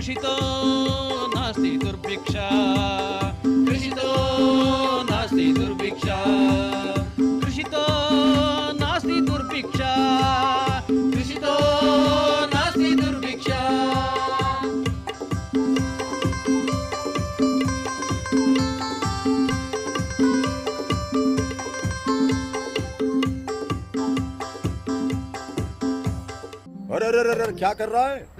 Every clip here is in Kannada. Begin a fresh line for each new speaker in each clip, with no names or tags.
कृषितो नास्ति दुर्भिक्षा। कृषितो नास्ति दुर्भिक्षा। कृषितो नास्ति दुर्भिक्षा। कृषितो नास्ति दुर्भिक्षा।
अरे अरे अरे क्या कर रहा है?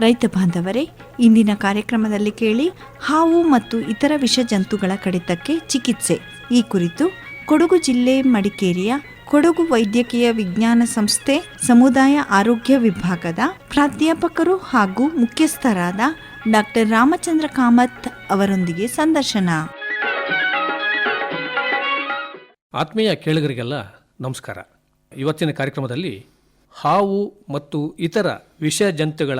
ರೈತ ಬಾಂಧವರೇ, ಇಂದಿನ ಕಾರ್ಯಕ್ರಮದಲ್ಲಿ ಕೇಳಿ ಹಾವು ಮತ್ತು ಇತರ ವಿಷ ಜಂತುಗಳ ಕಡಿತಕ್ಕೆ ಚಿಕಿತ್ಸೆ. ಈ ಕುರಿತು ಕೊಡಗು ಜಿಲ್ಲೆ ಮಡಿಕೇರಿಯ ಕೊಡಗು ವೈದ್ಯಕೀಯ ವಿಜ್ಞಾನ ಸಂಸ್ಥೆ, ಸಮುದಾಯ ಆರೋಗ್ಯ ವಿಭಾಗದ ಪ್ರಾಧ್ಯಾಪಕರು ಹಾಗೂ ಮುಖ್ಯಸ್ಥರಾದ ಡಾಕ್ಟರ್ ರಾಮಚಂದ್ರ ಕಾಮತ್ ಅವರೊಂದಿಗೆ ಸಂದರ್ಶನ.
ಆತ್ಮೀಯ ಕೇಳುಗರಿಗೆಲ್ಲ ನಮಸ್ಕಾರ. ಇವತ್ತಿನ ಕಾರ್ಯಕ್ರಮದಲ್ಲಿ ಹಾವು ಮತ್ತು ಇತರ ವಿಷ ಜಂತುಗಳ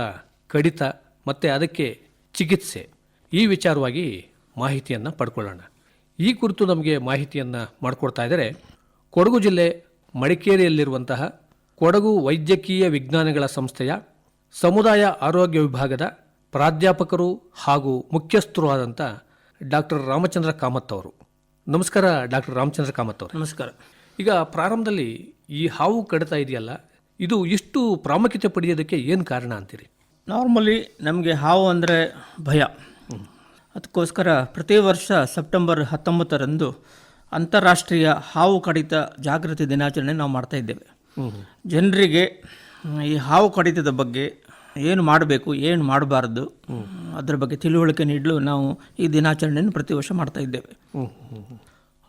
ಕಡಿತ ಮತ್ತು ಅದಕ್ಕೆ ಚಿಕಿತ್ಸೆ. ಈ ವಿಚಾರವಾಗಿ ಮಾಹಿತಿಯನ್ನು ಪಡ್ಕೊಳ್ಳೋಣ. ಈ ಕುರಿತು ನಮಗೆ ಮಾಹಿತಿಯನ್ನು ಮಾಡಿಕೊಡ್ತಾ ಇದ್ದಾರೆ ಕೊಡಗು ಜಿಲ್ಲೆ ಮಡಿಕೇರಿಯಲ್ಲಿರುವಂತಹ ಕೊಡಗು ವೈದ್ಯಕೀಯ ವಿಜ್ಞಾನಗಳ ಸಂಸ್ಥೆಯ ಸಮುದಾಯ ಆರೋಗ್ಯ ವಿಭಾಗದ ಪ್ರಾಧ್ಯಾಪಕರು ಹಾಗೂ ಮುಖ್ಯಸ್ಥರು ಆದಂಥ ಡಾಕ್ಟರ್ ರಾಮಚಂದ್ರ ಕಾಮತ್ ಅವರು. ನಮಸ್ಕಾರ ಡಾಕ್ಟರ್ ರಾಮಚಂದ್ರ ಕಾಮತ್ ಅವರು.
ನಮಸ್ಕಾರ.
ಈಗ ಪ್ರಾರಂಭದಲ್ಲಿ ಈ ಹಾವು ಕಡಿತಾ ಇದೆಯಲ್ಲ ಇದು ಇಷ್ಟು ಪ್ರಾಮುಖ್ಯತೆ ಪಡೆಯೋದಕ್ಕೆ ಏನು ಕಾರಣ ಅಂತೀರಿ?
ನಾರ್ಮಲಿ ನಮಗೆ ಹಾವು ಅಂದರೆ ಭಯ. ಅದಕ್ಕೋಸ್ಕರ ಪ್ರತಿ ವರ್ಷ ಸೆಪ್ಟೆಂಬರ್ ಹತ್ತೊಂಬತ್ತರಂದು ಅಂತಾರಾಷ್ಟ್ರೀಯ ಹಾವು ಕಡಿತ ಜಾಗೃತಿ ದಿನಾಚರಣೆ ನಾವು ಮಾಡ್ತಾ ಇದ್ದೇವೆ. ಜನರಿಗೆ ಈ ಹಾವು ಕಡಿತದ ಬಗ್ಗೆ ಏನು ಮಾಡಬೇಕು, ಏನು ಮಾಡಬಾರ್ದು, ಅದರ ಬಗ್ಗೆ ತಿಳುವಳಿಕೆ ನೀಡಲು ನಾವು ಈ ದಿನಾಚರಣೆಯನ್ನು ಪ್ರತಿ ವರ್ಷ ಮಾಡ್ತಾ ಇದ್ದೇವೆ.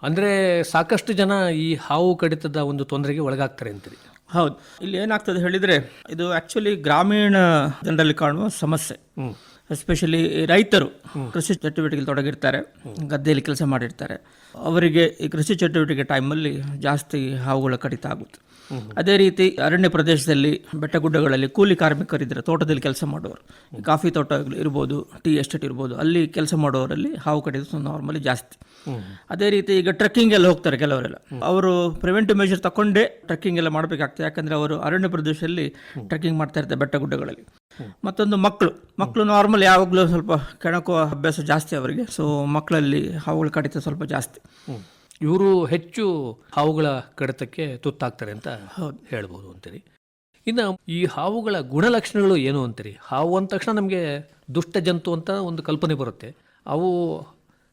ಅಂದರೆ ಸಾಕಷ್ಟು ಜನ ಈ ಹಾವು ಕಡಿತದ ಒಂದು ತೊಂದರೆಗೆ ಒಳಗಾಗ್ತಾರೆ ಅಂತೀರಿ.
ಹೌದು. ಇಲ್ಲಿ ಏನಾಗ್ತದೆ ಹೇಳಿದರೆ ಇದು ಆ್ಯಕ್ಚುಲಿ ಗ್ರಾಮೀಣ ಜನರಲ್ಲಿ ಕಾಣುವ ಸಮಸ್ಯೆ. ಎಸ್ಪೆಷಲಿ ರೈತರು ಕೃಷಿ ಚಟುವಟಿಕೆ ತೊಡಗಿರ್ತಾರೆ ಗದ್ದೆಯಲ್ಲಿ ಕೆಲಸ ಮಾಡಿರ್ತಾರೆ. ಅವರಿಗೆ ಈ ಕೃಷಿ ಚಟುವಟಿಕೆ ಟೈಮಲ್ಲಿ ಜಾಸ್ತಿ ಹಾವುಗಳ ಕಡಿತ ಆಗುತ್ತೆ. ಅದೇ ರೀತಿ ಅರಣ್ಯ ಪ್ರದೇಶದಲ್ಲಿ ಬೆಟ್ಟಗುಡ್ಡಗಳಲ್ಲಿ ಕೂಲಿ ಕಾರ್ಮಿಕರಿದ್ದರೆ ತೋಟದಲ್ಲಿ ಕೆಲಸ ಮಾಡೋರು ಈ ಕಾಫಿ ತೋಟ ಇರ್ಬೋದು ಟೀ ಎಸ್ಟೇಟ್ ಇರ್ಬೋದು ಅಲ್ಲಿ ಕೆಲಸ ಮಾಡೋರಲ್ಲಿ ಹಾವು ಕಡಿತ ನಾರ್ಮಲಿ ಜಾಸ್ತಿ. ಅದೇ ರೀತಿ ಈಗ ಟ್ರೆಕ್ಕಿಂಗ್ ಎಲ್ಲ ಹೋಗ್ತಾರೆ ಕೆಲವರೆಲ್ಲ. ಅವರು ಪ್ರಿವೆಂಟಿವ್ ಮೆಷರ್ ತಗೊಂಡೇ ಟ್ರೆಕ್ಕಿಂಗ್ ಎಲ್ಲ ಮಾಡಬೇಕಾಗ್ತದೆ. ಯಾಕಂದರೆ ಅವರು ಅರಣ್ಯ ಪ್ರದೇಶದಲ್ಲಿ ಟ್ರೆಕ್ಕಿಂಗ್ ಮಾಡ್ತಾ ಇರ್ತಾರೆ ಬೆಟ್ಟ ಗುಡ್ಡಗಳಲ್ಲಿ ಮತ್ತೊಂದು ಮಕ್ಕಳು ಮಕ್ಕಳು ನಾರ್ಮಲ್ ಯಾವಾಗಲೂ ಸ್ವಲ್ಪ ಕೆಣಕುವ ಅಭ್ಯಾಸ ಜಾಸ್ತಿ ಅವರಿಗೆ. ಸೊ ಮಕ್ಕಳಲ್ಲಿ ಹಾವುಗಳ ಕಡಿತ ಸ್ವಲ್ಪ ಜಾಸ್ತಿ.
ಇವರು ಹೆಚ್ಚು ಹಾವುಗಳ ಕಡಿತಕ್ಕೆ ತುತ್ತಾಗ್ತಾರೆ ಅಂತ ಹೇಳ್ಬೋದು ಅಂತೀರಿ. ಇನ್ನು ಈ ಹಾವುಗಳ ಗುಣಲಕ್ಷಣಗಳು ಏನು ಅಂತೀರಿ? ಹಾವು ಅಂದ ತಕ್ಷಣ ನಮಗೆ ದುಷ್ಟ ಜಂತು ಅಂತ ಒಂದು ಕಲ್ಪನೆ ಬರುತ್ತೆ. ಅವು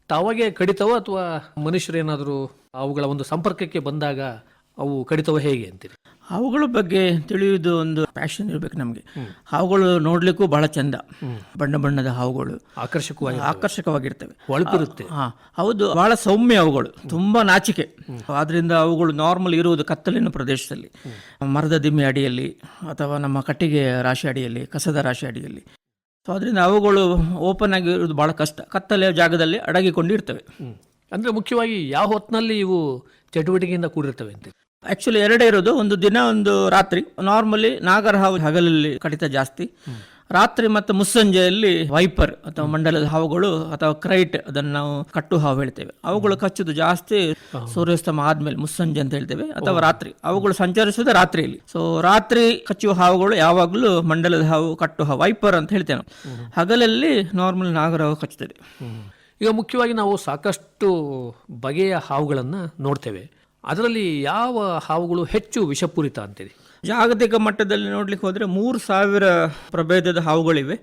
ತಾವಾಗೆ ಕಡಿತವ ಅಥವಾ ಮನುಷ್ಯರೇನಾದರೂ ಅವುಗಳ ಒಂದು ಸಂಪರ್ಕಕ್ಕೆ ಬಂದಾಗ ಅವು ಕಡಿತವ ಹೇಗೆ ಅಂತೀರಿ?
ಹಾವುಗಳ ಬಗ್ಗೆ ತಿಳಿಯುವುದು ಒಂದು ಪ್ಯಾಷನ್ ಇರಬೇಕು ನಮಗೆ. ಹಾವುಗಳು ನೋಡ್ಲಿಕ್ಕೂ ಬಹಳ ಚಂದ. ಬಣ್ಣ ಬಣ್ಣದ ಹಾವುಗಳು.
ಆಕರ್ಷಕವಾಗಿ
ಆಕರ್ಷಕವಾಗಿರ್ತವೆ.
ಹೊಳಪಿರುತ್ತೆ.
ಹಾ ಹೌದು. ಬಹಳ ಸೌಮ್ಯ ಅವುಗಳು. ತುಂಬಾ ನಾಚಿಕೆ. ಆದ್ರಿಂದ ಅವುಗಳು ನಾರ್ಮಲ್ ಇರುವುದು ಕತ್ತಲಿನ ಪ್ರದೇಶದಲ್ಲಿ. ಮರದ ದಿಮ್ಮಿ ಅಡಿಯಲ್ಲಿ ಅಥವಾ ನಮ್ಮ ಕಟ್ಟಿಗೆ ರಾಶಿ ಅಡಿಯಲ್ಲಿ ಕಸದ ರಾಶಿ ಅಡಿಯಲ್ಲಿ. ಸೊ ಅದರಿಂದ ಅವುಗಳು ಓಪನ್ ಆಗಿ ಇರುವುದು ಬಹಳ ಕಷ್ಟ. ಕತ್ತಲೆಯ ಜಾಗದಲ್ಲಿ ಅಡಗಿಕೊಂಡಿರ್ತವೆ.
ಅಂದರೆ ಮುಖ್ಯವಾಗಿ ಯಾವ ಹೊತ್ತಿನಲ್ಲಿ ಇವು ಚಟುವಟಿಕೆಯಿಂದ ಕೂಡಿರ್ತವೆ ಅಂತೀರಿ
ಆಕ್ಚುಲಿ ಎರಡೇ ಇರೋದು, ಒಂದು ದಿನ, ಒಂದು ರಾತ್ರಿ. ನಾರ್ಮಲಿ ನಾಗರ ಹಾವು ಹಗಲಲ್ಲಿ ಕಡಿತ ಜಾಸ್ತಿ. ರಾತ್ರಿ ಮತ್ತು ಮುಸ್ಸಂಜೆಯಲ್ಲಿ ವೈಪರ್ ಅಥವಾ ಮಂಡಲದ ಹಾವುಗಳು ಅಥವಾ ಕ್ರೈಟ್ ಅದನ್ನು ನಾವು ಕಟ್ಟು ಹಾವು ಹೇಳ್ತೇವೆ. ಅವುಗಳು ಕಚ್ಚುದು ಜಾಸ್ತಿ, ಸೂರ್ಯಾಸ್ತಮ ಆದ್ಮೇಲೆ ಮುಸ್ಸಂಜೆ ಅಂತ ಹೇಳ್ತೇವೆ, ಅಥವಾ ರಾತ್ರಿ. ಅವುಗಳು ಸಂಚರಿಸುವುದು ರಾತ್ರಿಯಲ್ಲಿ. ಸೊ ರಾತ್ರಿ ಕಚ್ಚುವ ಹಾವುಗಳು ಯಾವಾಗಲೂ ಮಂಡಲದ ಹಾವು ಕಟ್ಟು ಹಾವು ವೈಪರ್ ಅಂತ ಹೇಳ್ತೇವೆ ಹಗಲಲ್ಲಿ ನಾರ್ಮಲ್ ನಾಗರ ಹಾವು ಕಚ್ಚುತ್ತದೆ.
ಈಗ ಮುಖ್ಯವಾಗಿ ನಾವು ಸಾಕಷ್ಟು ಬಗೆಯ ಹಾವುಗಳನ್ನು ನೋಡ್ತೇವೆ. ಅದರಲ್ಲಿ ಯಾವ ಹಾವುಗಳು ಹೆಚ್ಚು ವಿಷಪೂರಿತ ಅಂತೀರಿ
ಜಾಗತಿಕ ಮಟ್ಟದಲ್ಲಿ ನೋಡ್ಲಿಕ್ಕೆ ಹೋದ್ರೆ ಮೂರು ಸಾವಿರ ಪ್ರಭೇದದ ಹಾವುಗಳಿವೆ.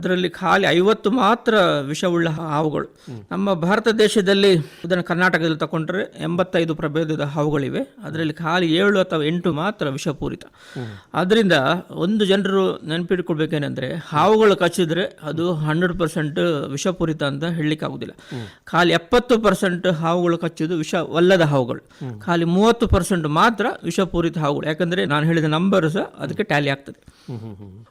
ಅದರಲ್ಲಿ ಖಾಲಿ ಐವತ್ತು ಮಾತ್ರ ವಿಷವುಳ್ಳ ಹಾವುಗಳು. ನಮ್ಮ ಭಾರತ ದೇಶದಲ್ಲಿ ಇದನ್ನು ಕರ್ನಾಟಕದಲ್ಲಿ ತಗೊಂಡ್ರೆ ಎಂಬತ್ತೈದು ಪ್ರಭೇದದ ಹಾವುಗಳಿವೆ. ಅದರಲ್ಲಿ ಖಾಲಿ ಏಳು ಅಥವಾ ಎಂಟು ಮಾತ್ರ ವಿಷಪೂರಿತ. ಅದರಿಂದ ಒಂದು ಜನರು ನೆನಪಿಟ್ಕೊಳ್ಬೇಕೇನೆಂದ್ರೆ ಹಾವುಗಳು ಕಚ್ಚಿದ್ರೆ ಅದು ಹಂಡ್ರೆಡ್ ಪರ್ಸೆಂಟ್ ವಿಷಪೂರಿತ ಅಂತ ಹೇಳಲಿಕ್ಕೆ ಆಗುದಿಲ್ಲ ಖಾಲಿ ಎಪ್ಪತ್ತು ಪರ್ಸೆಂಟ್ ಹಾವುಗಳು ಕಚ್ಚಿದ್ದು ವಿಷವಲ್ಲದ ಹಾವುಗಳು. ಖಾಲಿ ಮೂವತ್ತು ಪರ್ಸೆಂಟ್ ಮಾತ್ರ ವಿಷಪೂರಿತ ಹಾವುಗಳು. ಯಾಕಂದ್ರೆ ನಾನು ಹೇಳಿದ ನಂಬರ್ ಸಹ ಅದಕ್ಕೆ ಟ್ಯಾಲಿ ಆಗ್ತದೆ.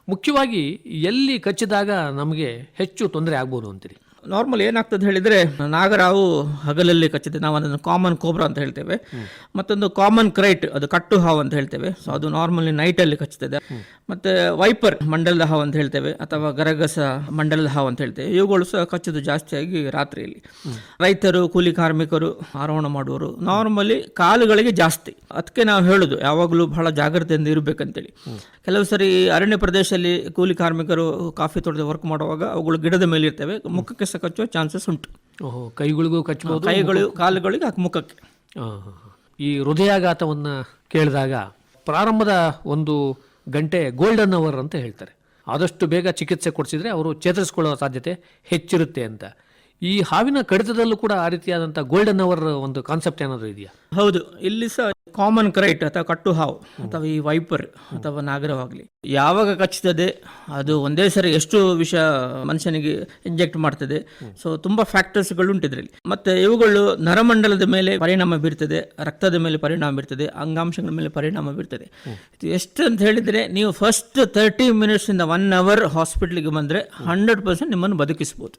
ಮುಖ್ಯವಾಗಿ ಎಲ್ಲಿ ಕಚ್ಚಿದಾಗ ನಮಗೆ ಹೆಚ್ಚು ತೊಂದರೆ ಆಗ್ಬೋದು ಅಂತೀರಿ?
ನಾರ್ಮಲ್ ಏನಾಗ್ತದೆ ಹೇಳಿದರೆ ನಾಗರಾವು ಹಗಲಲ್ಲಿ ಕಚ್ಚಿದೆ. ನಾವು ಅದನ್ನು ಕಾಮನ್ ಕೋಬ್ರಾ ಅಂತ ಹೇಳ್ತೇವೆ. ಮತ್ತೊಂದು ಕಾಮನ್ ಕ್ರೈಟ್ ಅದು ಕಟ್ಟು ಹಾವು ಅಂತ ಹೇಳ್ತೇವೆ. ಸೊ ಅದು ನಾರ್ಮಲಿ ನೈಟಲ್ಲಿ ಕಚ್ಚುತ್ತದೆ ಮತ್ತು ವೈಪರ್ ಮಂಡಲದ ಹಾವು ಅಂತ ಹೇಳ್ತೇವೆ. ಅಥವಾ ಗರಗಸ ಮಂಡಲದ ಹಾವು ಅಂತ ಹೇಳ್ತೇವೆ. ಇವುಗಳು ಸಹ ಕಚ್ಚುದು ಜಾಸ್ತಿಯಾಗಿ ರಾತ್ರಿಯಲ್ಲಿ. ರೈತರು ಕೂಲಿ ಕಾರ್ಮಿಕರು ಆರೋಹಣ ಮಾಡುವವರು ನಾರ್ಮಲಿ ಕಾಲುಗಳಿಗೆ ಜಾಸ್ತಿ. ಅದಕ್ಕೆ ನಾವು ಹೇಳೋದು ಯಾವಾಗಲೂ ಬಹಳ ಜಾಗ್ರತೆಯಿಂದ ಇರಬೇಕಂತೇಳಿ. ಕೆಲವು ಸರಿ ಅರಣ್ಯ ಪ್ರದೇಶದಲ್ಲಿ ಕೂಲಿ ಕಾರ್ಮಿಕರು ಕಾಫಿ ತೋಟದ ವರ್ಕ್ ಮಾಡುವಾಗ ಅವುಗಳು ಗಿಡದ ಮೇಲೆ ಇರ್ತವೆ. ಮುಖಕ್ಕೆ ಸಹ ಕಚ್ಚುವ ಚಾನ್ಸಸ್ ಉಂಟು.
ಓಹೋ ಕೈಗಳಿಗೂ ಕಚ್ಚಬಹುದು
ಕೈಗಳು ಕಾಲುಗಳಿಗೆ ಹಾಕಿ ಮುಖಕ್ಕೆ.
ಈ ಹೃದಯಾಘಾತವನ್ನು ಕೇಳಿದಾಗ ಪ್ರಾರಂಭದ ಒಂದು ಗಂಟೆ ಗೋಲ್ಡನ್ ಅವರ್ ಅಂತ ಹೇಳ್ತಾರೆ. ಆದಷ್ಟು ಬೇಗ ಚಿಕಿತ್ಸೆ ಕೊಡಿಸಿದ್ರೆ ಅವರು ಚೇತರಿಸಿಕೊಳ್ಳುವ ಸಾಧ್ಯತೆ ಹೆಚ್ಚಿರುತ್ತೆ ಅಂತ. ಈ ಹಾವಿನ ಕಡಿತದಲ್ಲೂ ಕೂಡ ಆ ರೀತಿಯಾದಂಥ ಗೋಲ್ಡನ್ ಅವರ್ ಒಂದು ಕಾನ್ಸೆಪ್ಟ್ ಏನಾದರೂ ಇದೆಯಾ?
ಹೌದು ಇಲ್ಲಿ ಸಹ ಕಾಮನ್ ಕ್ರೈಟ್ ಅಥವಾ ಕಟ್ಟು ಹಾವು ಅಥವಾ ಈ ವೈಪರ್ ಅಥವಾ ನಾಗರವಾಗಲಿ. ಯಾವಾಗ ಕಚ್ಚುತ್ತದೆ ಅದು ಒಂದೇ ಸರಿ ಎಷ್ಟು ವಿಷ ಮನುಷ್ಯನಿಗೆ ಇಂಜೆಕ್ಟ್ ಮಾಡ್ತದೆ. ಸೊ ತುಂಬಾ ಫ್ಯಾಕ್ಟರ್ಸ್ಗಳು ಉಂಟು ಇದರಲ್ಲಿ ಮತ್ತೆ ಇವುಗಳು ನರಮಂಡಲದ ಮೇಲೆ ಪರಿಣಾಮ ಬೀರ್ತದೆ ರಕ್ತದ ಮೇಲೆ ಪರಿಣಾಮ ಬೀರ್ತದೆ ಅಂಗಾಂಶಗಳ ಮೇಲೆ ಪರಿಣಾಮ ಬೀರ್ತದೆ. ಇದು ಎಷ್ಟು ಅಂತ ಹೇಳಿದ್ರೆ ನೀವು ಫಸ್ಟ್ ತರ್ಟಿ ಮಿನಿಟ್ಸ್ ಇಂದ ಒನ್ ಅವರ್ ಹಾಸ್ಪಿಟ್ಲಿಗೆ ಬಂದ್ರೆ ಹಂಡ್ರೆಡ್ ಪರ್ಸೆಂಟ್ ನಿಮ್ಮನ್ನು ಬದುಕಿಸಬಹುದು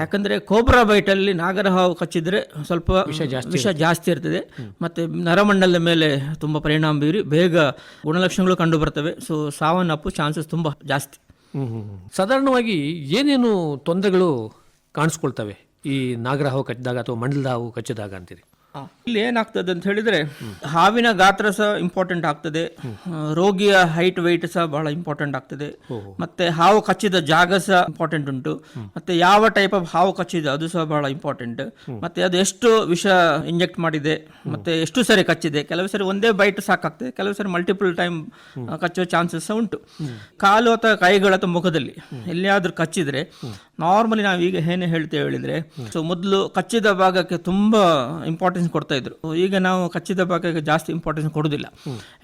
ಯಾಕಂದ್ರೆ ಕೋಬ್ರಾ ಬೈಟ್ ಅಲ್ಲಿ ನಾಗರ ಹಾವು ಕಚ್ಚಿದ್ರೆ ಸ್ವಲ್ಪ ವಿಷ ಜಾಸ್ತಿ ಇರ್ತದೆ. ಮತ್ತು ನರಮಂಡಲದ ಮೇಲೆ ತುಂಬ ಪರಿಣಾಮ ಬೀರಿ ಬೇಗ ಗುಣಲಕ್ಷಣಗಳು ಕಂಡು ಬರ್ತವೆ ಸೊ ಸಾವನ್ನಪ್ಪು ಚಾನ್ಸಸ್ ತುಂಬ ಜಾಸ್ತಿ.
ಸಾಧಾರಣವಾಗಿ ಏನೇನು ತೊಂದರೆಗಳು ಕಾಣಿಸ್ಕೊಳ್ತವೆ ಈ ನಾಗರ ಹಾವು ಕಚ್ಚಿದಾಗ ಅಥವಾ ಮಂಡಲದ ಹಾವು ಕಚ್ಚಿದಾಗ ಅಂತೀರಿ?
ಇಲ್ಲಿ ಏನಾಗ್ತದೆ ಅಂತ ಹೇಳಿದ್ರೆ ಹಾವಿನ ಗಾತ್ರ ಸಹ ಇಂಪಾರ್ಟೆಂಟ್ ಆಗ್ತದೆ. ರೋಗಿಯ ಹೈಟ್ ವೈಟ್ ಸಹ ಬಹಳ ಇಂಪಾರ್ಟೆಂಟ್ ಆಗ್ತದೆ. ಮತ್ತೆ ಹಾವು ಕಚ್ಚಿದ ಜಾಗ ಸಹ ಇಂಪಾರ್ಟೆಂಟ್ ಉಂಟು. ಮತ್ತೆ ಯಾವ ಟೈಪ್ ಆಫ್ ಹಾವು ಕಚ್ಚಿದೆ ಅದು ಸಹ ಬಹಳ ಇಂಪಾರ್ಟೆಂಟ್ ಮತ್ತೆ ಅದು ಎಷ್ಟು ವಿಷ ಇಂಜೆಕ್ಟ್ ಮಾಡಿದೆ ಮತ್ತೆ ಎಷ್ಟು ಸರಿ ಕಚ್ಚಿದೆ. ಕೆಲವು ಸರಿ ಒಂದೇ ಬೈಟ್ ಸಾಕಾಗ್ತದೆ ಕೆಲವು ಸರಿ ಮಲ್ಟಿಪಲ್ ಟೈಮ್ ಕಚ್ಚುವ ಚಾನ್ಸಸ್ ಸಹ ಉಂಟು. ಕಾಲು ಅಥವಾ ಕೈಗಳ ಅಥವಾ ಮುಖದಲ್ಲಿ ಎಲ್ಲಿಯಾದ್ರೂ ಕಚ್ಚಿದ್ರೆ ನಾರ್ಮಲಿ ನಾವು ಈಗ ಏನೇ ಹೇಳ್ತೇವೆ ಹೇಳಿದ್ರೆ ಸೊ ಮೊದಲು ಕಚ್ಚಿದ ಭಾಗಕ್ಕೆ ತುಂಬಾ ಇಂಪಾರ್ಟೆನ್ಸ್ ಕೊಡ್ತಾ ಇದ್ರು. ಈಗ ನಾವು ಕಚ್ಚಿದ ಭಾಗಕ್ಕೆ ಜಾಸ್ತಿ ಇಂಪಾರ್ಟೆನ್ಸ್ ಕೊಡುದಿಲ್ಲ.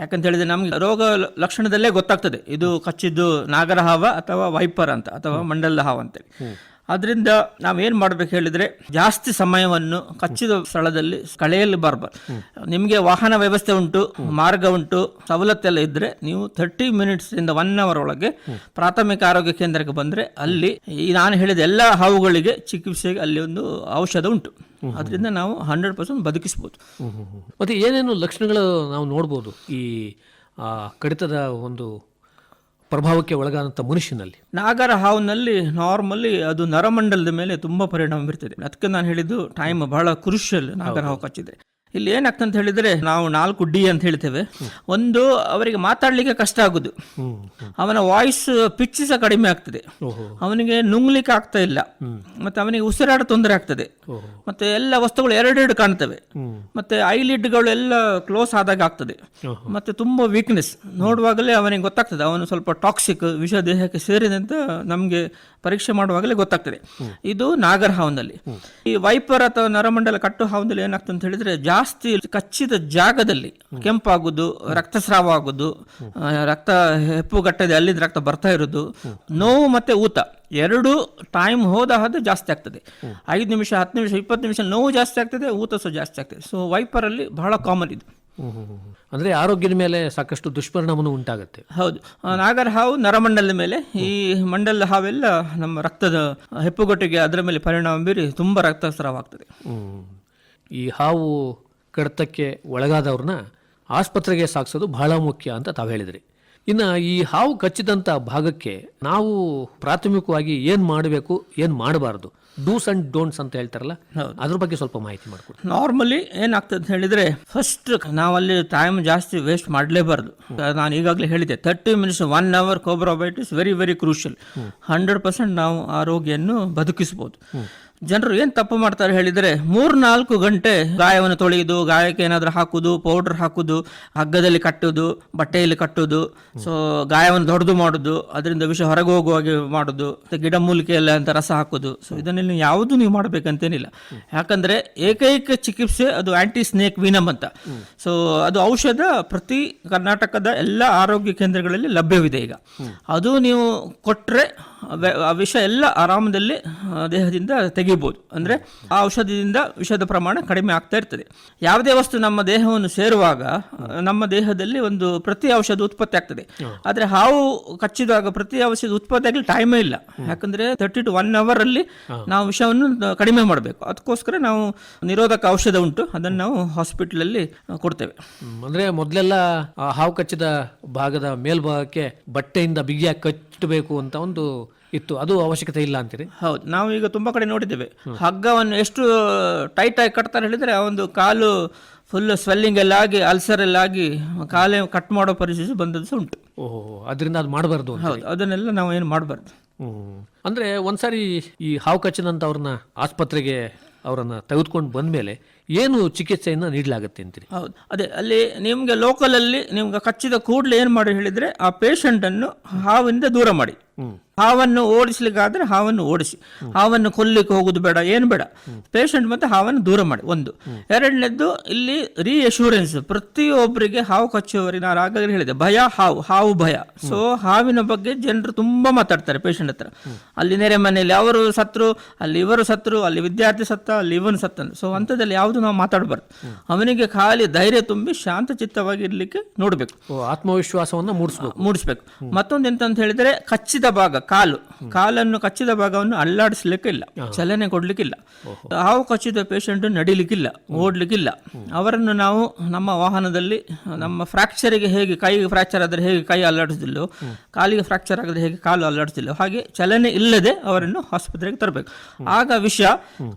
ಯಾಕಂತ ಹೇಳಿದ್ರೆ ನಮ್ಗೆ ರೋಗ ಲಕ್ಷಣದಲ್ಲೇ ಗೊತ್ತಾಗ್ತದೆ. ಇದು ಕಚ್ಚಿದ್ದು ನಾಗರ ಹಾವ ಅಥವಾ ವೈಪರ್ ಅಂತ ಅಥವಾ ಮಂಡಲ ಹಾವ ಅಂತೇಳಿ. ಅದರಿಂದ ನಾವೇನ್ ಮಾಡ್ಬೇಕು ಹೇಳಿದ್ರೆ ಜಾಸ್ತಿ ಸಮಯವನ್ನು ಕಚ್ಚಿದ ಸ್ಥಳದಲ್ಲಿ ಕಳೆಯಲು ಬಾರ್ಬಾರ್ದು ನಿಮಗೆ ವಾಹನ ವ್ಯವಸ್ಥೆ ಉಂಟು, ಮಾರ್ಗ ಉಂಟು ಸವಲತ್ತೆಲ್ಲ ಇದ್ರೆ ನೀವು ಥರ್ಟಿ ಮಿನಿಟ್ಸ್ ಇಂದ ಒನ್ ಅವರ್ ಒಳಗೆ ಪ್ರಾಥಮಿಕ ಆರೋಗ್ಯ ಕೇಂದ್ರಕ್ಕೆ ಬಂದ್ರೆ ಅಲ್ಲಿ ನಾನು ಹೇಳಿದ ಎಲ್ಲ ಹಾವುಗಳಿಗೆ ಚಿಕಿತ್ಸೆಗೆ ಅಲ್ಲಿ ಒಂದು ಔಷಧ ಉಂಟು. ಅದರಿಂದ ನಾವು ಹಂಡ್ರೆಡ್ ಪರ್ಸೆಂಟ್ ಬದುಕಿಸಬಹುದು
ಮತ್ತು ಏನೇನು ಲಕ್ಷಣಗಳು ನಾವು ನೋಡ್ಬೋದು ಈ ಕಡಿತದ ಒಂದು ಪ್ರಭಾವಕ್ಕೆ ಒಳಗಾದಂಥ ಮನುಷ್ಯನಲ್ಲಿ.
ನಾಗರ ಹಾವಿನಲ್ಲಿ ನಾರ್ಮಲಿ ಅದು ನರಮಂಡಲದ ಮೇಲೆ ತುಂಬಾ ಪರಿಣಾಮ ಬೀರ್ತದೆ. ಅದಕ್ಕೆ ನಾನು ಹೇಳಿದ್ದು ಟೈಮ್ ಬಹಳ ಕ್ರುಷಿಯಲ್ ನಾಗರ ಹಾವು ಕಚ್ಚಿದ್ರೆ. ಇಲ್ಲಿ ಏನಾಗ್ತದೆ ಅಂತ ಹೇಳಿದ್ರೆ ನಾವು ನಾಲ್ಕು ಡಿ ಅಂತ ಹೇಳ್ತೇವೆ. ಒಂದು ಅವರಿಗೆ ಮಾತಾಡ್ಲಿಕ್ಕೆ ಕಷ್ಟ ಆಗುದು. ಅವನ ವಾಯ್ಸ್ ಪಿಚ್ ಸಹ ಕಡಿಮೆ ಆಗ್ತದೆ. ಅವನಿಗೆ ನುಂಗ್ಲಿಕ್ಕೆ ಆಗ್ತಾ ಇಲ್ಲ. ಮತ್ತೆ ಅವನಿಗೆ ಉಸಿರಾಟ ತೊಂದರೆ ಆಗ್ತದೆ. ಮತ್ತೆ ಎಲ್ಲ ವಸ್ತುಗಳು ಎರಡೆರಡು ಕಾಣ್ತವೆ. ಮತ್ತೆ ಐಲಿಡ್ಗಳು ಎಲ್ಲ ಕ್ಲೋಸ್ ಆದಾಗ ಆಗ್ತದೆ. ಮತ್ತೆ ತುಂಬಾ ವೀಕ್ನೆಸ್ ನೋಡುವಾಗಲೇ ಅವನಿಗೆ ಗೊತ್ತಾಗ್ತದೆ. ಅವನು ಸ್ವಲ್ಪ ಟಾಕ್ಸಿಕ್ ವಿಷ ದೇಹಕ್ಕೆ ಸೇರಿದಂತ ನಮಗೆ ಪರೀಕ್ಷೆ ಮಾಡುವಾಗಲೇ ಗೊತ್ತಾಗ್ತದೆ. ಇದು ನಾಗರ ಹಾವಿನಲ್ಲಿ ಈ ವೈಪರ್ ಅಥವಾ ನರಮಂಡಲ ಕಟ್ಟು ಹಾವಿನಲ್ಲಿ ಏನಾಗ್ತದೆ ಅಂತ ಹೇಳಿದ್ರೆ ಜಾಸ್ತಿ ಕಚ್ಚಿದ ಜಾಗದಲ್ಲಿ ಕೆಂಪಾಗುದು ರಕ್ತಸ್ರಾವ ಆಗುದು ರಕ್ತ ಹೆಪ್ಪುಗಟ್ಟದೆ ಅಲ್ಲಿಂದ ರಕ್ತ ಬರ್ತಾ ಇರೋದು. ನೋವು ಮತ್ತೆ ಊತ ಎರಡು ಟೈಮ್ ಹೋದ ಹಾಗೆ ಜಾಸ್ತಿ ಆಗ್ತದೆ. ಐದು ನಿಮಿಷ ಹತ್ತು ನಿಮಿಷ ಇಪ್ಪತ್ತು ನಿಮಿಷ ನೋವು ಜಾಸ್ತಿ ಆಗ್ತದೆ ಊತ ಸಹ ಜಾಸ್ತಿ ಆಗ್ತದೆ. ಸೊ ವೈಪರಲ್ಲಿ ಬಹಳ ಕಾಮನ್ ಇದು.
ಅಂದರೆ ಆರೋಗ್ಯದ ಮೇಲೆ ಸಾಕಷ್ಟು ದುಷ್ಪರಿಣಾಮನೂ ಉಂಟಾಗುತ್ತೆ.
ಹೌದು. ನಾಗರ ಹಾವು ನರಮಂಡಲದ ಮೇಲೆ ಈ ಮಂಡಲ ಹಾವೆಲ್ಲ ನಮ್ಮ ರಕ್ತದ ಹೆಪ್ಪುಗಟ್ಟಿಗೆ ಅದರ ಮೇಲೆ ಪರಿಣಾಮ ಬೀರಿ ತುಂಬಾ ರಕ್ತಸ್ರಾವ ಆಗ್ತದೆ
ಈ ಹಾವು ಕಡತಕ್ಕೆ ಒಳಗಾದವ್ರನ್ನ ಆಸ್ಪತ್ರೆಗೆ ಸಾಗಿಸೋದು ಬಹಳ ಮುಖ್ಯ ಅಂತ ತಾವು ಹೇಳಿದ್ರಿ. ಇನ್ನು ಈ ಹಾವು ಕಚ್ಚಿದಂಥ ಭಾಗಕ್ಕೆ ನಾವು ಪ್ರಾಥಮಿಕವಾಗಿ ಏನು ಮಾಡಬೇಕು ಏನು ಮಾಡಬಾರ್ದು? ಡೂಸ್ ಅಂಡ್ ಡೋಂಟ್ಸ್ ಅಂತ ಹೇಳ್ತಾರಲ್ಲ ಅದ್ರ ಬಗ್ಗೆ ಸ್ವಲ್ಪ ಮಾಹಿತಿ ಮಾಡ್ಕೊಡಿ.
ನಾರ್ಮಲಿ ಏನಾಗ್ತದೆ ಅಂತ ಹೇಳಿದ್ರೆ ಫಸ್ಟ್ ನಾವಲ್ಲಿ ಟೈಮ್ ಜಾಸ್ತಿ ವೇಸ್ಟ್ ಮಾಡಲೇಬಾರ್ದು. ನಾನು ಈಗಾಗಲೇ ಹೇಳಿದೆ thirty minutes one hour cobra bite is very very crucial hundred percent ನಾವು ಆರೋಗ್ಯವನ್ನು ರೋಗಿಯನ್ನು ಬದುಕಿಸ್ಬೋದು ಜನರು ಏನು ತಪ್ಪು ಮಾಡ್ತಾರೆ ಹೇಳಿದರೆ ಮೂರ್ ನಾಲ್ಕು ಗಂಟೆ ಗಾಯವನ್ನು ತೊಳೆಯುದು ಗಾಯಕ್ಕೆ ಏನಾದರೂ ಹಾಕುದು ಪೌಡರ್ ಹಾಕುದು ಹಗ್ಗದಲ್ಲಿ ಕಟ್ಟುದು ಬಟ್ಟೆಯಲ್ಲಿ ಕಟ್ಟುದು ಸೊ ಗಾಯವನ್ನು ದೊಡ್ಡದು ಮಾಡುದು ಅದರಿಂದ ವಿಷ ಹೊರಗೆ ಹೋಗುವ ಹಾಗೆ ಮಾಡುದು ಮತ್ತೆ ಗಿಡಮೂಲಿಕೆಯಲ್ಲಿ ಅಂತ ರಸ ಹಾಕುದು. ಸೊ ಇದನ್ನೆಲ್ಲ ಯಾವುದು ನೀವು ಮಾಡಬೇಕಂತೇನಿಲ್ಲ. ಯಾಕಂದ್ರೆ ಏಕೈಕ ಚಿಕಿತ್ಸೆ ಅದು ಆಂಟಿ ಸ್ನೇಕ್ ವಿನಮ್ ಅಂತ. ಸೊ ಅದು ಔಷಧ ಪ್ರತಿ ಕರ್ನಾಟಕದ ಎಲ್ಲ ಆರೋಗ್ಯ ಕೇಂದ್ರಗಳಲ್ಲಿ ಲಭ್ಯವಿದೆ ಈಗ. ಅದು ನೀವು ಕೊಟ್ರೆ ಅವೆ- ಆ ವಿಷ ಎಲ್ಲ ಆರಾಮದಲ್ಲಿ ದೇಹದಿಂದ ತೆಗಿಬೋದು. ಅಂದ್ರೆ ಆ ಔಷಧದಿಂದ ವಿಷದ ಪ್ರಮಾಣ ಕಡಿಮೆ ಆಗ್ತಾ ಇರ್ತದೆ. ಯಾವುದೇ ವಸ್ತು ನಮ್ಮ ದೇಹವನ್ನು ಸೇರುವಾಗ ನಮ್ಮ ದೇಹದಲ್ಲಿ ಒಂದು ಪ್ರತಿ ಔಷಧ ಉತ್ಪತ್ತಿ ಆಗ್ತದೆ. ಆದರೆ ಹಾವು ಕಚ್ಚಿದಾಗ ಪ್ರತಿ ಔಷಧ ಉತ್ಪತ್ತಿ ಆಗಲಿ ಟೈಮೇ ಇಲ್ಲ. ಯಾಕಂದ್ರೆ ತರ್ಟಿ ಟು ಒನ್ ಅವರ್ ಅಲ್ಲಿ ನಾವು ವಿಷವನ್ನು ಕಡಿಮೆ ಮಾಡಬೇಕು. ಅದಕ್ಕೋಸ್ಕರ ನಾವು ನಿರೋಧಕ ಔಷಧ ಉಂಟು. ಅದನ್ನು ನಾವು ಹಾಸ್ಪಿಟಲ್ ಅಲ್ಲಿ ಕೊಡ್ತೇವೆ
ಅಂದ್ರೆ ಮೊದಲೆಲ್ಲ ಹಾವು ಕಚ್ಚಿದ ಭಾಗದ ಮೇಲ್ಭಾಗಕ್ಕೆ ಬಟ್ಟೆಯಿಂದ ಬಿಗಿಯಾಗಿ ಕಟ್ಟಬೇಕು ಅಂತ ಒಂದು ಇತ್ತು. ಅದು ಅವಶ್ಯಕತೆ ಇಲ್ಲ ಅಂತೀರಿ?
ಹೌದು. ನಾವು ಈಗ ತುಂಬ ಕಡೆ ನೋಡಿದ್ದೇವೆ. ಹಗ್ಗವನ್ನು ಎಷ್ಟು ಟೈಟ್ ಆಗಿ ಕಟ್ತಾರೆ ಹೇಳಿದರೆ ಆ ಒಂದು ಕಾಲು ಫುಲ್ ಸ್ವೆಲ್ಲಿಂಗ್ ಎಲ್ಲ ಆಗಿ ಅಲ್ಸರ್ ಎಲ್ಲ ಆಗಿ ಕಾಲೇ ಕಟ್ ಮಾಡೋ ಪರಿಸ್ಥಿತಿ ಬಂದದ್ದು ಸಹ ಉಂಟು.
ಓಹೋ ಅದರಿಂದ ಅದು ಮಾಡಬಾರ್ದು
ಹೌದು. ಅದನ್ನೆಲ್ಲ ನಾವು ಏನು ಮಾಡಬಾರ್ದು.
ಹ್ಞೂ ಅಂದ್ರೆ ಒಂದ್ಸಾರಿ ಈ ಹಾವು ಕಚ್ಚಿದಂಥವ್ರನ್ನ ಆಸ್ಪತ್ರೆಗೆ ಅವರನ್ನು ತೆಗೆದುಕೊಂಡು ಬಂದ್ಮೇಲೆ ಏನು ಚಿಕಿತ್ಸೆಯನ್ನು ನೀಡಲಾಗುತ್ತೆ ಅಂತೀರಿ?
ಹೌದು. ಅದೇ ಅಲ್ಲಿ ನಿಮಗೆ ಲೋಕಲಲ್ಲಿ ನಿಮ್ಗೆ ಕಚ್ಚಿದ ಕೂಡಲೇ ಏನು ಮಾಡಿ ಹೇಳಿದರೆ ಆ ಪೇಷಂಟನ್ನು ಹಾವಿಂದ ದೂರ ಮಾಡಿ. ಹಾವನ್ನು ಓಡಿಸ್ಲಿಕ್ಕಾದ್ರೆ ಹಾವನ್ನು ಓಡಿಸಿ. ಹಾವನ್ನು ಕೊಲ್ಲಿಕ್ಕೆ ಹೋಗೋದು ಬೇಡ ಏನು ಬೇಡ. ಪೇಷಂಟ್ ಮತ್ತೆ ಹಾವನ್ನು ದೂರ ಮಾಡಿ ಒಂದು. ಎರಡನೇದ್ದು ಇಲ್ಲಿ ರಿಅಶ್ಯೂರೆನ್ಸ್ ಪ್ರತಿಯೊಬ್ಬರಿಗೆ ಹಾವು ಕಚ್ಚುವವರಿಗೆ ನಾನು ಆಗಾಗಲೇ ಹೇಳಿದೆ ಭಯ ಹಾವು ಹಾವು ಭಯ. ಸೊ ಹಾವಿನ ಬಗ್ಗೆ ಜನರು ತುಂಬಾ ಮಾತಾಡ್ತಾರೆ ಪೇಷಂಟ್ ಹತ್ರ. ಅಲ್ಲಿ ನೆರೆ ಮನೆಯಲ್ಲಿ ಅವರು ಸತ್ರು ಅಲ್ಲಿ ಇವರು ಸತ್ರು ಅಲ್ಲಿ ವಿದ್ಯಾರ್ಥಿ ಸತ್ತ ಅಲ್ಲಿ ಇವನು ಸತ್ತನು. ಸೊ ಅಂಥದ್ದಲ್ಲಿ ಯಾವುದು ನಾವು ಮಾತಾಡಬಾರ್ದು. ಅವನಿಗೆ ಖಾಲಿ ಧೈರ್ಯ ತುಂಬಿ ಶಾಂತ ಚಿತ್ತವಾಗಿ ಇರ್ಲಿಕ್ಕೆ ನೋಡ್ಬೇಕು.
ಆತ್ಮವಿಶ್ವಾಸವನ್ನು ಆತ್ಮವಿಶ್ವಾಸವನ್ನ ಮೂಡಿಸ್ಬೇಕು.
ಮೂಡಿಸ್ಬೇಕು. ಮತ್ತೊಂದು ಎಂತ ಅಂತ ಹೇಳಿದ್ರೆ ಕಚ್ಚಿದ ಭಾಗ ಕಾಲು. ಕಾಲನ್ನು ಕಚ್ಚಿದ ಭಾಗವನ್ನು ಅಲ್ಲಾಡಿಸ್ಲಿಕ್ಕಿಲ್ಲ. ಚಲನೆ ಕೊಡ್ಲಿಕ್ಕಿಲ್ಲ. ಹಾವು ಕಚ್ಚಿದ ಪೇಷಂಟ್ ನಡಿಲಿಕ್ಕಿಲ್ಲ ಓಡ್ಲಿಕ್ಕಿಲ್ಲ. ಅವರನ್ನು ನಾವು ನಮ್ಮ ವಾಹನದಲ್ಲಿ ನಮ್ಮ ಫ್ರಾಕ್ಚರಿಗೆ ಹೇಗೆ ಕೈಗೆ ಫ್ರಾಕ್ಚರ್ ಆದ್ರೆ ಹೇಗೆ ಕೈ ಅಲ್ಲಾಡಿಸಿದ್ಲು ಕಾಲಿಗೆ ಫ್ರಾಕ್ಚರ್ ಆಗದೆ ಹೇಗೆ ಕಾಲು ಅಲ್ಲಾಡಿಸಿಲ್ಲ ಹಾಗೆ ಚಲನೆ ಇಲ್ಲದೆ ಅವರನ್ನು ಆಸ್ಪತ್ರೆಗೆ ತರಬೇಕು. ಆಗ ವಿಷಯ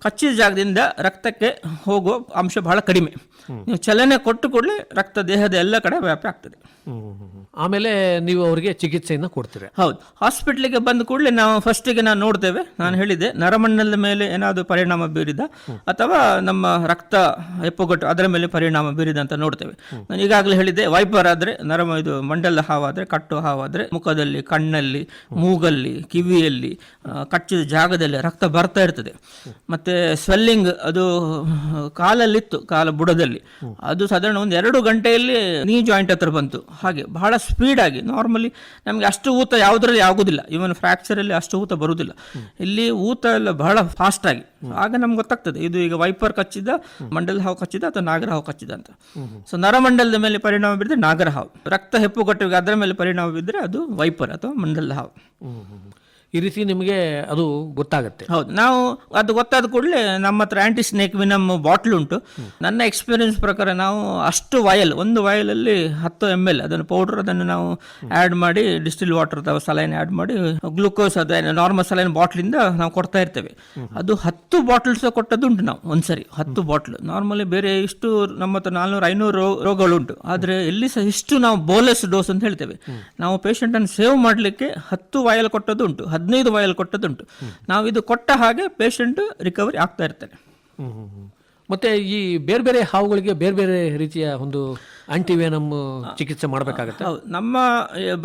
ಕಚ್ಚಿದ ಜಾಗದಿಂದ ರಕ್ತಕ್ಕೆ ಹೋಗುವ ಅಂಶ ಬಹಳ ಕಡಿಮೆ. ನೀವು ಚಲನೆ ಕೊಟ್ಟು ಕೂಡಲೇ ರಕ್ತ ದೇಹದ ಎಲ್ಲ ಕಡೆ ವ್ಯಾಪಿ ಆಗ್ತದೆ.
ಆಮೇಲೆ ನೀವು ಅವರಿಗೆ ಚಿಕಿತ್ಸೆಯನ್ನು ಕೊಡ್ತೀರಾ.
ಹೌದು. ಹಾಸ್ಪಿಟ್ಲಿಗೆ ಬಂದ ಕೂಡಲೇ ನಾವು ಫಸ್ಟಿಗೆ ನಾವು ನೋಡ್ತೇವೆ. ನಾನು ಹೇಳಿದೆ ನರಮಂಡಲದ ಮೇಲೆ ಏನಾದರೂ ಪರಿಣಾಮ ಬೀರಿದ? ಅಥವಾ ನಮ್ಮ ರಕ್ತ ಹೆಪ್ಪುಗಟ್ಟು ಅದರ ಮೇಲೆ ಪರಿಣಾಮ ಬೀರಿದ ಅಂತ ನೋಡ್ತೇವೆ. ನಾನು ಈಗಾಗಲೇ ಹೇಳಿದೆ ವೈಪರ್ ಆದ್ರೆ ನರಮ ಇದು ಮಂಡಲ ಹಾವಾದರೆ, ಕಟ್ಟು ಹಾವಾದರೆ, ಮುಖದಲ್ಲಿ, ಕಣ್ಣಲ್ಲಿ, ಮೂಗಲ್ಲಿ, ಕಿವಿಯಲ್ಲಿ ಕಚ್ಚಿದ ಜಾಗದಲ್ಲಿ ರಕ್ತ ಬರ್ತಾ ಇರ್ತದೆ. ಮತ್ತೆ ಸ್ವೆಲ್ಲಿಂಗ್ ಅದು ಕಾಲಲ್ಲಿತ್ತು, ಕಾಲ ಬುಡದಲ್ಲಿ. ಅದು ಸಾಧಾರಣ ಒಂದು ಎರಡು ಗಂಟೆಯಲ್ಲಿ ನೀ ಜಾಯಿಂಟ್ ಹತ್ರ ಬಂತು. ಹಾಗೆ ಬಹಳ ಸ್ಪೀಡ್ ಆಗಿ ನಾರ್ಮಲಿ ನಮಗೆ ಅಷ್ಟು ಊತ ಯಾವುದರಲ್ಲಿ ಆಗೋದಿಲ್ಲ. ಇವನ್ ಫ್ರಾಕ್ಚರ್ ಅಲ್ಲಿ ಅಷ್ಟು ಊತ ಬರುವುದಿಲ್ಲ. ಇಲ್ಲಿ ಊತ ಎಲ್ಲ ಬಹಳ ಫಾಸ್ಟ್ ಆಗಿ. ಆಗ ನಮ್ಗೆ ಗೊತ್ತಾಗ್ತದೆ, ಇದು ಈಗ ವೈಪರ್ ಕಚ್ಚಿದ, ಮಂಡಲ ಹಾವು ಕಚ್ಚಿದ ಅಥವಾ ನಾಗರ ಹಾವು ಕಚ್ಚಿದ ಅಂತ. ಸೊ ನರಮಂಡಲದ ಮೇಲೆ ಪರಿಣಾಮ ಬಿದ್ದರೆ ನಾಗರ ಹಾವು. ರಕ್ತ ಹೆಪ್ಪುಗಟ್ಟುವಿಗೆ ಅದರ ಮೇಲೆ ಪರಿಣಾಮ ಬಿದ್ದರೆ ಅದು ವೈಪರ್ ಅಥವಾ ಮಂಡಲ ಹಾವು.
ಈ ರೀತಿ ನಿಮಗೆ ಅದು ಗೊತ್ತಾಗುತ್ತೆ.
ಹೌದು. ನಾವು ಅದು ಗೊತ್ತಾದ ಕೂಡಲೇ ನಮ್ಮ ಹತ್ರ ಆಂಟಿ ಸ್ನೇಕ್ ವಿನಮ್ ಬಾಟ್ಲ್ ಉಂಟು. ನನ್ನ ಎಕ್ಸ್ಪೀರಿಯನ್ಸ್ ಪ್ರಕಾರ ನಾವು ಅಷ್ಟು ವಾಯಲ್ ಒಂದು ವಯಲಲ್ಲಿ ಹತ್ತು ಎಂ ಎಲ್ ಅದನ್ನು ಪೌಡರ್ ಅದನ್ನು ನಾವು ಆ್ಯಡ್ ಮಾಡಿ ಡಿಸ್ಟಿಲ್ ವಾಟರ್ ಅಥವಾ ಸಲೈನ್ ಆ್ಯಡ್ ಮಾಡಿ ಗ್ಲೂಕೋಸ್ ಅದೇ ನಾರ್ಮಲ್ ಸಲೈನ್ ಬಾಟ್ಲಿಂದ ನಾವು ಕೊಡ್ತಾ ಇರ್ತೇವೆ. ಅದು ಹತ್ತು ಬಾಟ್ಲ್ಸ್ ಕೊಟ್ಟದ್ದು ಉಂಟು ನಾವು ಒಂದ್ಸರಿ ಹತ್ತು ಬಾಟ್ಲ್ ನಾರ್ಮಲಿ ಬೇರೆ ಇಷ್ಟು ನಮ್ಮ ಹತ್ರ ನಾಲ್ನೂರು, ಐನೂರು ರೋಗಗಳುಂಟು. ಆದರೆ ಎಲ್ಲಿ ಸಹ ಇಷ್ಟು ನಾವು ಬೋಲೆಸ್ ಡೋಸ್ ಅಂತ ಹೇಳ್ತೇವೆ. ನಾವು ಪೇಷಂಟನ್ನು ಸೇವ್ ಮಾಡಲಿಕ್ಕೆ ಹತ್ತು ವಾಯಲ್ ಕೊಟ್ಟದ್ದು ಉಂಟು ಹದಿನೈದು ವಯಲ್ ಕೊಟ್ಟದ್ದುಂಟು ನಾವು ಇದು ಕೊಟ್ಟ ಹಾಗೆ ಪೇಷಂಟ್ ರಿಕವರಿ ಆಗ್ತಾ ಇರ್ತಾರೆ.
ಮತ್ತೆ ಈ ಬೇರೆ ಬೇರೆ ಹಾವುಗಳಿಗೆ ಬೇರೆ ಬೇರೆ ರೀತಿಯ ಒಂದು ಆಂಟಿವೇನಮ್ ಚಿಕಿತ್ಸೆ ಮಾಡಬೇಕಾಗತ್ತೆ.
ನಮ್ಮ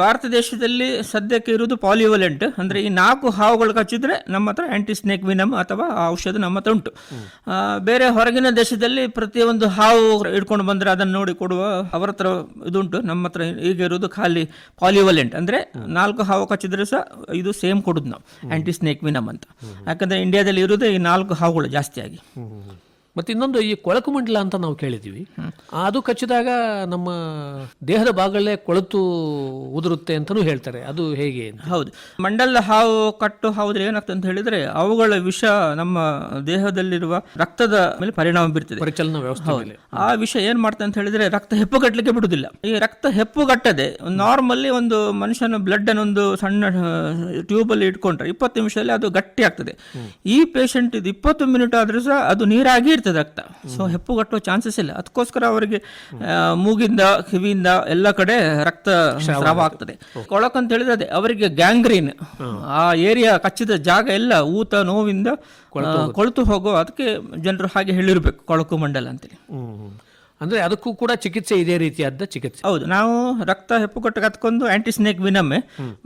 ಭಾರತ ದೇಶದಲ್ಲಿ ಸದ್ಯಕ್ಕೆ ಇರುವುದು ಪಾಲಿವಲೆಂಟ್. ಅಂದ್ರೆ ಈ ನಾಲ್ಕು ಹಾವುಗಳು ಕಚ್ಚಿದ್ರೆ ನಮ್ಮ ಹತ್ರ ಆಂಟಿ ಸ್ನೇಕ್ ವಿನಮ್ ಅಥವಾ ಔಷಧ ನಮ್ಮ ಹತ್ರ ಉಂಟು. ಬೇರೆ ಹೊರಗಿನ ದೇಶದಲ್ಲಿ ಪ್ರತಿಯೊಂದು ಹಾವು ಇಟ್ಕೊಂಡು ಬಂದ್ರೆ ಅದನ್ನು ನೋಡಿ ಕೊಡುವ ಅವರ ಹತ್ರ ಇದುಂಟು. ನಮ್ಮ ಹತ್ರ ಈಗ ಇರುವುದು ಖಾಲಿ ಪಾಲಿವಲೆಂಟ್. ಅಂದ್ರೆ ನಾಲ್ಕು ಹಾವು ಕಚ್ಚಿದ್ರೆ ಸಹ ಇದು ಸೇಮ್ ಕೊಡುದು ನಾವು. ಆಂಟಿ ಸ್ನೇಕ್ ವಿನಮ್ ಅಂತ. ಯಾಕಂದ್ರೆ ಇಂಡಿಯಾದಲ್ಲಿ ಇರುವುದೇ ಈ ನಾಲ್ಕು ಹಾವುಗಳು ಜಾಸ್ತಿಯಾಗಿ.
ಮತ್ತೆ ಇನ್ನೊಂದು ಈ ಕೊಳಕು ಮಂಡಲ ಅಂತ ನಾವು ಕೇಳಿದ್ದೀವಿ ಅದು ಕಚ್ಚಿದಾಗ ನಮ್ಮ ದೇಹದ ಭಾಗಗಳೇ ಕೊಳತು ಉದುರುತ್ತೆ ಅಂತಲೂ ಹೇಳ್ತಾರೆ. ಅದು ಹೇಗೆ
ಹೌದು. ಮಂಡಲ ಹಾವು ಕಟ್ಟು ಹಾವುದ್ರೆ ಏನಾಗ್ತದೆ ಅಂತ ಹೇಳಿದ್ರೆ ಅವುಗಳ ವಿಷ ನಮ್ಮ ದೇಹದಲ್ಲಿರುವ ರಕ್ತದ ಮೇಲೆ ಪರಿಣಾಮ ಬೀರ್ತದೆ.
ಪರಿಚಲನ ವ್ಯವಸ್ಥೆ
ಆ ವಿಷ ಏನ್ ಮಾಡ್ತದೆ ಅಂತ ಹೇಳಿದ್ರೆ ರಕ್ತ ಹೆಪ್ಪುಗಟ್ಟಲಿಕ್ಕೆ ಬಿಡುದಿಲ್ಲ. ಈ ರಕ್ತ ಹೆಪ್ಪುಗಟ್ಟದೆ ನಾರ್ಮಲಿ ಒಂದು ಮನುಷ್ಯನ ಬ್ಲಡ್ ಅನ್ನು ಒಂದು ಸಣ್ಣ ಟ್ಯೂಬ್ ಅಲ್ಲಿ ಇಟ್ಕೊಂಡ್ರೆ ಇಪ್ಪತ್ತು ನಿಮಿಷದಲ್ಲಿ ಅದು ಗಟ್ಟಿ ಆಗ್ತದೆ ಈ ಪೇಷಂಟ್ ಇದು ಇಪ್ಪತ್ತು ಮಿನಿಟ್ ಆದ್ರೂ ಸಹ ಅದು ನೀರಾಗಿ ಇರ್ತದೆ. ರಕ್ತ. ಸೊ ಹೆಪ್ಪುಗಟ್ಟುವ ಚಾನ್ಸಸ್ ಇಲ್ಲ. ಅದಕ್ಕೋಸ್ಕರ ಅವರಿಗೆ ಮೂಗಿಂದ ಕಿವಿಯಿಂದ ಎಲ್ಲ ಕಡೆ ರಕ್ತ ಸ್ರಾವ ಆಗ್ತದೆ. ಕೊಳಕ್ ಅಂತ ಹೇಳಿದ್ರೆ ಅದೇ ಅವರಿಗೆ ಗ್ಯಾಂಗ್ರೀನ್ ಆ ಏರಿಯಾ ಕಚ್ಚಿದ ಜಾಗ ಎಲ್ಲ ಊತ ನೋವಿಂದ ಕೊಳತು ಹೋಗೋ ಅದಕ್ಕೆ ಜನರು ಹಾಗೆ ಹೇಳಿರ್ಬೇಕು ಕೊಳಕು ಮಂಡಲ ಅಂತೇಳಿ.
ಅಂದ್ರೆ ಅದಕ್ಕೂ ಕೂಡ ಚಿಕಿತ್ಸೆ ಇದೇ ರೀತಿಯಾದ ಚಿಕಿತ್ಸೆ.
ಹೌದು. ನಾವು ರಕ್ತ ಹೆಪ್ಪುಗಟ್ಟು ಕತ್ಕೊಂಡು ಆಂಟಿ ಸ್ನೇಕ್ ವಿನಮ್ಮೆ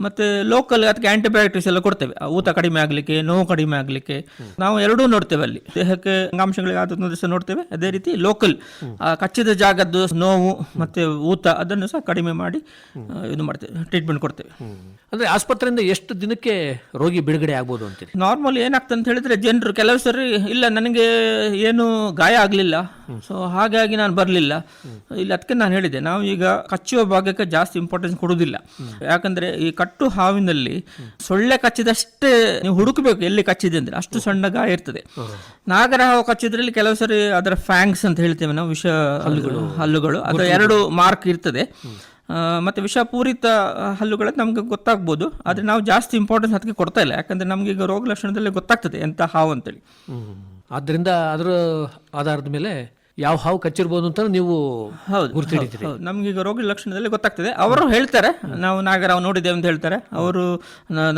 ಮತ್ತೆ ಲೋಕಲ್ ಅದಕ್ಕೆ ಆಂಟಿಬಯೋಟಿಕ್ಸ್ ಎಲ್ಲ ಕೊಡ್ತೇವೆ. ಆ ಊತ ಕಡಿಮೆ ಆಗಲಿಕ್ಕೆ ನೋವು ಕಡಿಮೆ ಆಗಲಿಕ್ಕೆ. ನಾವು ಎರಡೂ ನೋಡ್ತೇವೆ ಅಲ್ಲಿ. ದೇಹಕ್ಕೆ ಅಂಗಾಂಶಗಳಿಗೆ ಆದ ದಿವಸ ನೋಡ್ತೇವೆ. ಅದೇ ರೀತಿ ಲೋಕಲ್ ಕಚ್ಚಿದ ಜಾಗದ್ದು ನೋವು ಮತ್ತೆ ಊತ ಅದನ್ನು ಸಹ ಕಡಿಮೆ ಮಾಡಿ ಇದು ಮಾಡ್ತೇವೆ ಟ್ರೀಟ್ಮೆಂಟ್ ಕೊಡ್ತೇವೆ.
ಅಂದ್ರೆ ಆಸ್ಪತ್ರೆಯಿಂದ ಎಷ್ಟು ದಿನಕ್ಕೆ ರೋಗಿ ಬಿಡುಗಡೆ ಆಗ್ಬೋದು ಅಂತೀರಿ?
ನಾರ್ಮಲ್ ಏನಾಗ್ತದೆ ಅಂತ ಹೇಳಿದ್ರೆ ಜನರು ಕೆಲವು ಸರಿ ಇಲ್ಲ ನನಗೆ ಏನು ಗಾಯ ಆಗಲಿಲ್ಲ. ಸೊ ಹಾಗಾಗಿ ನಾನು ಬರಲಿಲ್ಲ. ಇಲ್ಲಿ ಅದಕ್ಕೆ ನಾನು ಹೇಳಿದೆ ನಾವು ಈಗ ಕಚ್ಚುವ ಭಾಗಕ್ಕೆ ಜಾಸ್ತಿ ಇಂಪಾರ್ಟೆನ್ಸ್ ಕೊಡುವುದಿಲ್ಲ. ಯಾಕಂದ್ರೆ ಈ ಕಟ್ಟು ಹಾವಿನಲ್ಲಿ ಸೊಳ್ಳೆ ಕಚ್ಚಿದಷ್ಟೇ ನೀವು ಹುಡುಕಬೇಕು ಎಲ್ಲಿ ಕಚ್ಚಿದೆ ಅಂದ್ರೆ ಅಷ್ಟು ಸಣ್ಣ ಗಾಯ ಇರ್ತದೆ. ನಾಗರ ಹಾವು ಕಚ್ಚಿದ್ರಲ್ಲಿ ಕೆಲವು ಸರಿ ಅದರ ಫ್ಯಾಂಕ್ಸ್ ಅಂತ ಹೇಳ್ತೇವೆ ನಾವು ವಿಷ ಹಲ್ಲುಗಳು. ಹಲ್ಲುಗಳು. ಅದರ ಎರಡು ಮಾರ್ಕ್ ಇರ್ತದೆ. ಮತ್ತೆ ವಿಷಪೂರಿತ ಹಲ್ಲುಗಳು ನಮ್ಗೆ ಗೊತ್ತಾಗ್ಬೋದು ಆದ್ರೆ ನಾವು ಜಾಸ್ತಿ ಇಂಪಾರ್ಟೆನ್ಸ್ ಅದಕ್ಕೆ ಕೊಡ್ತಾ ಇಲ್ಲ. ಯಾಕಂದ್ರೆ ನಮ್ಗೆ ಈಗ ರೋಗ ಲಕ್ಷಣದಲ್ಲಿ ಗೊತ್ತಾಗ್ತದೆ ಎಂತ ಹಾವು ಅಂತೇಳಿ.
ಆದ್ರಿಂದ ಅದರ ಆಧಾರದ ಮೇಲೆ ಯಾವ ಹಾವು ಕಚ್ಚಿರ್ಬೋದು ಅಂತ ನೀವು
ಹೌದು
ಗುರ್ತಿಡಿತೀರಿ
ಹೌದು ನಮ್ಗೆ ಈಗ ರೋಗ ಲಕ್ಷಣದಲ್ಲಿ ಗೊತ್ತಾಗ್ತದೆ. ಅವರು ಹೇಳ್ತಾರೆ ನಾವು ನಾಗರಾವ್ ನೋಡಿದ್ದೇವೆ ಅಂತ ಹೇಳ್ತಾರೆ. ಅವರು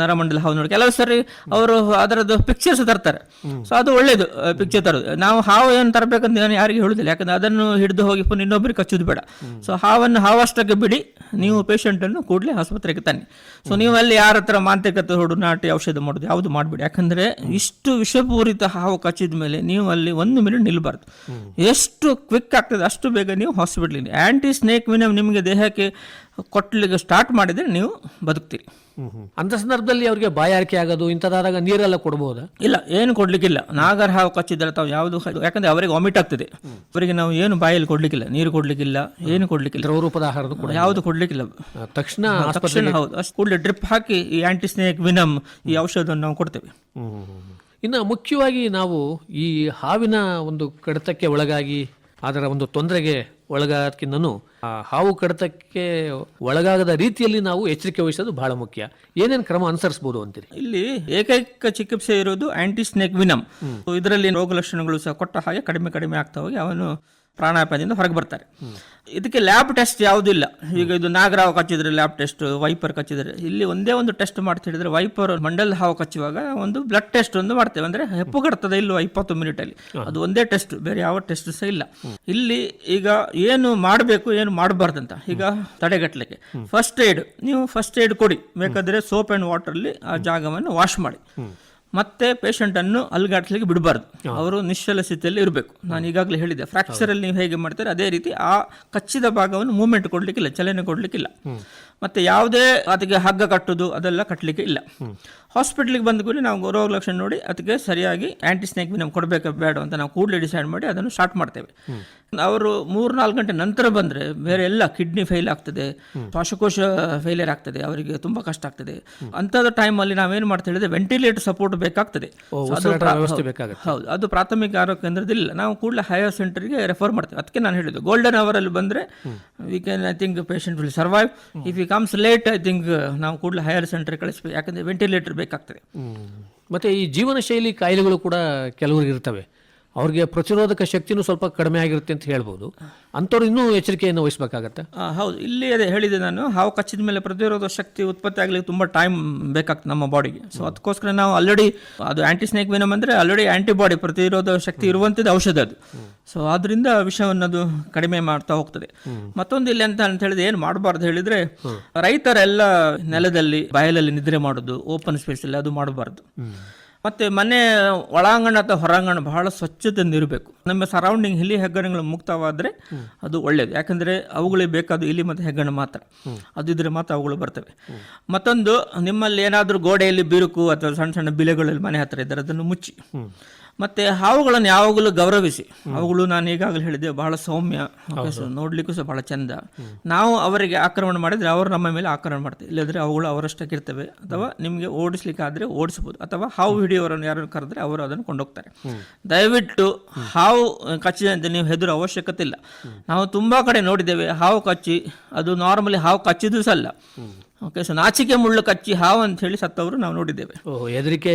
ನರಮಂಡಲ ಹಾವು ನೋಡಿ ಕೆಲವು ಸರಿ ಅವರು ಅದರದ್ದು ಪಿಕ್ಚರ್ಸ್ ತರ್ತಾರೆ. ಸೊ ಅದು ಒಳ್ಳೇದು ಪಿಕ್ಚರ್ ತರೋದು. ನಾವು ಹಾವು ಏನು ತರಬೇಕಂತ ನಾನು ಯಾರಿಗೆ ಹೇಳುದಿಲ್ಲ. ಯಾಕಂದ್ರೆ ಅದನ್ನು ಹಿಡಿದು ಹೋಗಿ ಪುನಃ ಇನ್ನೊಬ್ಬರಿಗೆ ಕಚ್ಚುದು ಬೇಡ. ಸೊ ಹಾವನ್ನು ಹಾವಷ್ಟಕ್ಕೆ ಬಿಡಿ. ನೀವು ಪೇಷಂಟ್ ಅನ್ನು ಕೂಡಲೇ ಆಸ್ಪತ್ರೆಗೆ ತನ್ನಿ. ಸೊ ನೀವು ಅಲ್ಲಿ ಯಾರ ಹತ್ರ ಮಾಂತ್ರಿಕತೆ ಹೊಡು ನಾಟಿ ಔಷಧ ಮಾಡೋದು ಯಾವುದು ಮಾಡಬೇಡಿ. ಯಾಕಂದ್ರೆ ಇಷ್ಟು ವಿಷಪೂರಿತ ಹಾವು ಕಚ್ಚಿದ ಮೇಲೆ ನೀವು ಅಲ್ಲಿ ಒಂದು ಮಿನಿಟ್ ನಿಲ್ಬಾರ್ದು. ಎಷ್ಟು ಕ್ವಿಕ್ ಆಗ್ತದೆ ಅಷ್ಟು ಬೇಗ ನೀವು ಹಾಸ್ಪಿಟ್ಲಿಗೆ ಆಂಟಿ ಸ್ನೇಕ್ ವಿನಮ್ ನಿಮಗೆ ದೇಹಕ್ಕೆ ಕೊಟ್ಟಲಿಗೆ ಸ್ಟಾರ್ಟ್ ಮಾಡಿದ್ರೆ ನೀವು ಬದುಕ್ತೀರಿ.
ಅಂತ ಸಂದರ್ಭದಲ್ಲಿ ಅವರಿಗೆ ಬಾಯಾರಿಕೆ ಆಗೋದು ಇಂಥದಾದಾಗ ನೀರೆಲ್ಲ ಕೊಡ್ಬೋದಾ?
ಇಲ್ಲ ಏನು ಕೊಡ್ಲಿಕ್ಕಿಲ್ಲ. ನಾಗರ ಹಾವು ಕಚ್ಚಿದ್ರೆ ತಾವು ಯಾವುದು ಯಾಕಂದ್ರೆ ಅವರಿಗೆ ವಾಮಿಟ್ ಆಗ್ತದೆ. ಅವರಿಗೆ ನಾವು ಏನು ಬಾಯಲ್ಲಿ ಕೊಡ್ಲಿಕ್ಕಿಲ್ಲ ನೀರು ಕೊಡ್ಲಿಕ್ಕಿಲ್ಲ ಏನು ಕೊಡ್ಲಿಕ್ಕಿಲ್ಲ.
ದ್ರವರೂಪದ ಆಹಾರದ ಕೂಡ
ಯಾವುದು ಕೊಡ್ಲಿಕ್ಕಿಲ್ಲ.
ತಕ್ಷಣ
ತಕ್ಷಣ ಹೌದು. ಅಷ್ಟು ಕೂಡಲೇ ಡ್ರಿಪ್ ಹಾಕಿ ಈ ಆಂಟಿ ಸ್ನೇಕ್ ವಿನಮ್ ಈ ಔಷಧವನ್ನು ನಾವು ಕೊಡ್ತೇವೆ.
ಇನ್ನು ಮುಖ್ಯವಾಗಿ ನಾವು ಈ ಹಾವಿನ ಒಂದು ಕಡಿತಕ್ಕೆ ಒಳಗಾಗಿ ಅದರ ಒಂದು ತೊಂದರೆಗೆ ಒಳಗಾದಕ್ಕಿಂತನೂ ಆ ಹಾವು ಕಡಿತಕ್ಕೆ ಒಳಗಾಗದ ರೀತಿಯಲ್ಲಿ ನಾವು ಎಚ್ಚರಿಕೆ ವಹಿಸೋದು ಬಹಳ ಮುಖ್ಯ. ಏನೇನು ಕ್ರಮ ಅನುಸರಿಸಬಹುದು ಅಂತೀರಿ?
ಇಲ್ಲಿ ಏಕೈಕ ಚಿಕಿತ್ಸೆ ಇರೋದು ಆಂಟಿ ಸ್ನೆಕ್ ವಿನಮ್ ಇದರಲ್ಲಿ ರೋಗ ಲಕ್ಷಣಗಳು ಸಹ ಕೊಟ್ಟ ಹಾಗೆ ಕಡಿಮೆ ಕಡಿಮೆ ಆಗ್ತಾ ಹೋಗಿ ಅವನು ಪ್ರಾಣಾಪಾಯದಿಂದ ಹೊರಗೆ ಬರ್ತಾರೆ. ಇದಕ್ಕೆ ಲ್ಯಾಬ್ ಟೆಸ್ಟ್ ಯಾವುದಿಲ್ಲ ಈಗ ಇದು ನಾಗರಾವ್ ಕಚ್ಚಿದ್ರೆ ಲ್ಯಾಬ್ ಟೆಸ್ಟ್ ವೈಪರ್ ಕಚ್ಚಿದ್ರೆ, ಇಲ್ಲಿ ಒಂದೇ ಒಂದು ಟೆಸ್ಟ್ ಮಾಡ್ತಾ ಹೇಳಿದ್ರೆ ವೈಪರ್ ಮಂಡಲ್ ಹಾವು ಕಚ್ಚುವಾಗ ಒಂದು ಬ್ಲಡ್ ಟೆಸ್ಟ್ ಒಂದು ಮಾಡ್ತೇವೆ. ಅಂದ್ರೆ ಹೆಪ್ಪುಗಡ್ತದೆ ಇಲ್ವಾ ಇಪ್ಪತ್ತು ಮಿನಿಟ್ ಅಲ್ಲಿ. ಅದು ಒಂದೇ ಟೆಸ್ಟ್ ಬೇರೆ ಯಾವ ಟೆಸ್ಟ್ ಸಹ ಇಲ್ಲ. ಇಲ್ಲಿ ಈಗ ಏನು ಮಾಡಬೇಕು, ಏನು ಮಾಡಬಾರ್ದಂತ, ಈಗ ತಡೆಗಟ್ಟಲಿಕ್ಕೆ. ಫಸ್ಟ್ ಏಡ್ ನೀವು ಫಸ್ಟ್ ಏಡ್ ಕೊಡಿ. ಬೇಕಾದ್ರೆ ಸೋಪ್ ಅಂಡ್ ವಾಟರ್ ಅಲ್ಲಿ ಆ ಜಾಗವನ್ನು ವಾಶ್ ಮಾಡಿ. ಮತ್ತೆ ಪೇಷಂಟ್ ಅನ್ನು ಅಲ್ಗಾಡ್ಸ್ಲಿಕ್ಕೆ ಬಿಡಬಾರ್ದು. ಅವರು ನಿಶ್ಚಲ ಸ್ಥಿತಿಯಲ್ಲಿ ಇರಬೇಕು. ನಾನು ಈಗಾಗಲೇ ಹೇಳಿದೆ ಫ್ರಾಕ್ಚರ್ ಅಲ್ಲಿ ನೀವು ಹೇಗೆ ಮಾಡ್ತಾರೆ ಅದೇ ರೀತಿ ಆ ಕಚ್ಚಿದ ಭಾಗವನ್ನು ಮೂವ್ಮೆಂಟ್ ಕೊಡ್ಲಿಕ್ಕಿಲ್ಲ ಚಲನೆ ಕೊಡಲಿಕ್ಕಿಲ್ಲ. ಮತ್ತೆ ಯಾವುದೇ ಅದಕ್ಕೆ ಹಗ್ಗ ಕಟ್ಟೋದು ಅದೆಲ್ಲ ಕಟ್ಟಲಿಕ್ಕೆ ಇಲ್ಲ. ಹಾಸ್ಪಿಟ್ಲಿಗೆ ಬಂದ ಕೂಡಲೇ ನಾವು ರೋಗ ಲಕ್ಷಣ ನೋಡಿ ಅದಕ್ಕೆ ಸರಿಯಾಗಿ ಆಂಟಿ ಸ್ನೇಕ್ ನಮ್ಗೆ ಕೊಡಬೇಕಾ ಬೇಡ ಅಂತ ನಾವು ಕೂಡಲೇ ಡಿಸೈಡ್ ಮಾಡಿ ಅದನ್ನು ಸ್ಟಾರ್ಟ್ ಮಾಡ್ತೇವೆ. ಅವರು ಮೂರು ನಾಲ್ಕು ಗಂಟೆ ನಂತರ ಬಂದ್ರೆ ಬೇರೆ ಎಲ್ಲ ಕಿಡ್ನಿ ಫೇಲ್ ಆಗ್ತದೆ ಶ್ವಾಸಕೋಶ ಫೇಲಿಯರ್ ಆಗ್ತದೆ ಅವರಿಗೆ ತುಂಬಾ ಕಷ್ಟ ಆಗ್ತದೆ. ಅಂಥದ್ದು ಟೈಮಲ್ಲಿ ನಾವೇನು ಮಾಡ್ತಾ ಹೇಳಿದ್ರೆ ವೆಂಟಿಲೇಟರ್ ಸಪೋರ್ಟ್ ಬೇಕಾಗ್ತದೆ. ಹೌದು. ಅದು ಪ್ರಾಥಮಿಕ ಆರೋಗ್ಯ ಕೇಂದ್ರದಿಲ್ಲ ನಾವು ಕೂಡಲೇ ಹೈಯರ್ ಸೆಂಟರ್ಗೆ ರೆಫರ್ ಮಾಡ್ತೇವೆ. ಅದಕ್ಕೆ ನಾನು ಹೇಳಿದ್ದು ಗೋಲ್ಡನ್ ಅವರಲ್ಲಿ ಬಂದರೆ ಬಂದ್ರೆ we can I think patient will survive if you comes late I think ನಾವು ಕೂಡಲೇ ಹೈಯರ್ ಸೆಂಟರ್ ಕಳಿಸ್ಬೇಕು. ಯಾಕಂದ್ರೆ ವೆಂಟಿಲೇಟರ್ ಬೇಕಾಗ್ತದೆ.
ಮತ್ತೆ ಈ ಜೀವನ ಶೈಲಿ ಕಾಯಿಲೆಗಳು ಕೂಡ ಕೆಲವರಿಗೆ ಇರ್ತವೆ. ಅವ್ರಿಗೆ ಪ್ರತಿರೋಧಕ ಶಕ್ತಿನೂ ಸ್ವಲ್ಪ ಕಡಿಮೆ ಆಗಿರುತ್ತೆ ಅಂತ ಹೇಳ್ಬೋದು. ಅಂಥವ್ರು ಇನ್ನೂ ಎಚ್ಚರಿಕೆಯನ್ನು ವಹಿಸಬೇಕಾಗತ್ತೆ?
ಹೌದು. ಇಲ್ಲಿ ಅದೇ ಹೇಳಿದೆ ನಾನು. ಹಾವು ಕಚ್ಚಿದ ಮೇಲೆ ಪ್ರತಿರೋಧ ಶಕ್ತಿ ಉತ್ಪತ್ತಿ ಆಗಲಿಕ್ಕೆ ತುಂಬ ಟೈಮ್ ಬೇಕಾಗ್ತದೆ ನಮ್ಮ ಬಾಡಿಗೆ ಸೊ ಅದಕ್ಕೋಸ್ಕರ ನಾವು ಆಲ್ರೆಡಿ ಅದು ಆಂಟಿ ಸ್ನೇಕ್ ವಿನಮ್ ಅಂದರೆ ಆಲ್ರೆಡಿ ಆ್ಯಂಟಿಬಾಡಿ ಪ್ರತಿರೋಧ ಶಕ್ತಿ ಇರುವಂಥದ್ದು ಔಷಧ ಅದು. ಸೊ ಅದರಿಂದ ವಿಷವನ್ನು ಅದು ಕಡಿಮೆ ಮಾಡ್ತಾ ಹೋಗ್ತದೆ. ಮತ್ತೊಂದು ಇಲ್ಲಿ ಅಂತ ಅಂತ ಹೇಳಿದ್ರೆ ಏನು ಮಾಡಬಾರ್ದು ಹೇಳಿದ್ರೆ ರೈತರೆಲ್ಲ ನೆಲದಲ್ಲಿ ಬಯಲಲ್ಲಿ ನಿದ್ರೆ ಮಾಡೋದು ಓಪನ್ ಸ್ಪೇಸ್ ಅಲ್ಲಿ ಅದು ಮಾಡಬಾರ್ದು. ಮತ್ತೆ ಮನೆ ಒಳಾಂಗಣ ಅಥವಾ ಹೊರಾಂಗಣ ಬಹಳ ಸ್ವಚ್ಛತೆಯಿಂದ ಇರಬೇಕು. ನಮ್ಮ ಸರೌಂಡಿಂಗ್ ಇಲಿ ಹೆಗ್ಗಣಗಳು ಮುಕ್ತವಾದರೆ ಅದು ಒಳ್ಳೆಯದು ಯಾಕಂದ್ರೆ ಅವುಗಳಿಗೆ ಬೇಕಾದ ಇಲಿ ಮತ್ತು ಹೆಗ್ಗಣ ಮಾತ್ರ. ಅದು ಮಾತ್ರ ಅವುಗಳು ಬರ್ತವೆ. ಮತ್ತೊಂದು ನಿಮ್ಮಲ್ಲಿ ಏನಾದರೂ ಗೋಡೆಯಲ್ಲಿ ಬಿರುಕು ಅಥವಾ ಸಣ್ಣ ಸಣ್ಣ ಬಿಲೆಗಳಲ್ಲಿ ಮನೆ ಹತ್ತಿರ ಇದ್ದರೆ ಅದನ್ನು ಮುಚ್ಚಿ. ಮತ್ತೆ ಹಾವುಗಳನ್ನು ಯಾವಾಗಲೂ ಗೌರವಿಸಿ. ಅವುಗಳು ನಾನು ಈಗಾಗಲೇ ಹೇಳಿದೆ ಬಹಳ ಸೌಮ್ಯ. ನೋಡ್ಲಿಕ್ಕೂ ಸಹ ಬಹಳ ಚಂದ. ನಾವು ಅವರಿಗೆ ಆಕ್ರಮಣ ಮಾಡಿದ್ರೆ ಅವರು ನಮ್ಮ ಮೇಲೆ ಆಕ್ರಮಣ ಮಾಡ್ತಾರೆ. ಇಲ್ಲದ್ರೆ ಅವುಗಳು ಅವರಷ್ಟಕ್ಕಿರ್ತವೆ ಅಥವಾ ನಿಮಗೆ ಓಡಿಸ್ಲಿಕ್ಕೆ ಆದ್ರೆ ಓಡಿಸಬಹುದು. ಅಥವಾ ಹಾವು ಹಿಡಿಯೋರನ್ನು ಯಾರನ್ನು ಕರೆದ್ರೆ ಅವರು ಅದನ್ನು ಕೊಂಡೋಗ್ತಾರೆ. ದಯವಿಟ್ಟು ಹಾವು ಕಚ್ಚಿದೆ ಅಂತ ನೀವು ಹೆದರೋ ಅವಶ್ಯಕತೆ ಇಲ್ಲ. ನಾವು ತುಂಬಾ ಕಡೆ ನೋಡಿದ್ದೇವೆ ಹಾವು ಕಚ್ಚಿ ಅದು ನಾರ್ಮಲಿ ಹಾವು ಕಚ್ಚಿದ್ದು ಸಹ ಅಲ್ಲ ಓಕೆ ಸೊ ನಾಚಿಕೆ ಮುಳ್ಳು ಕಚ್ಚಿ ಹಾವು ಅಂತ ಹೇಳಿ ಸತ್ತವರು ನಾವು ನೋಡಿದ್ದೇವೆ.
ಹೆದರಿಕೆ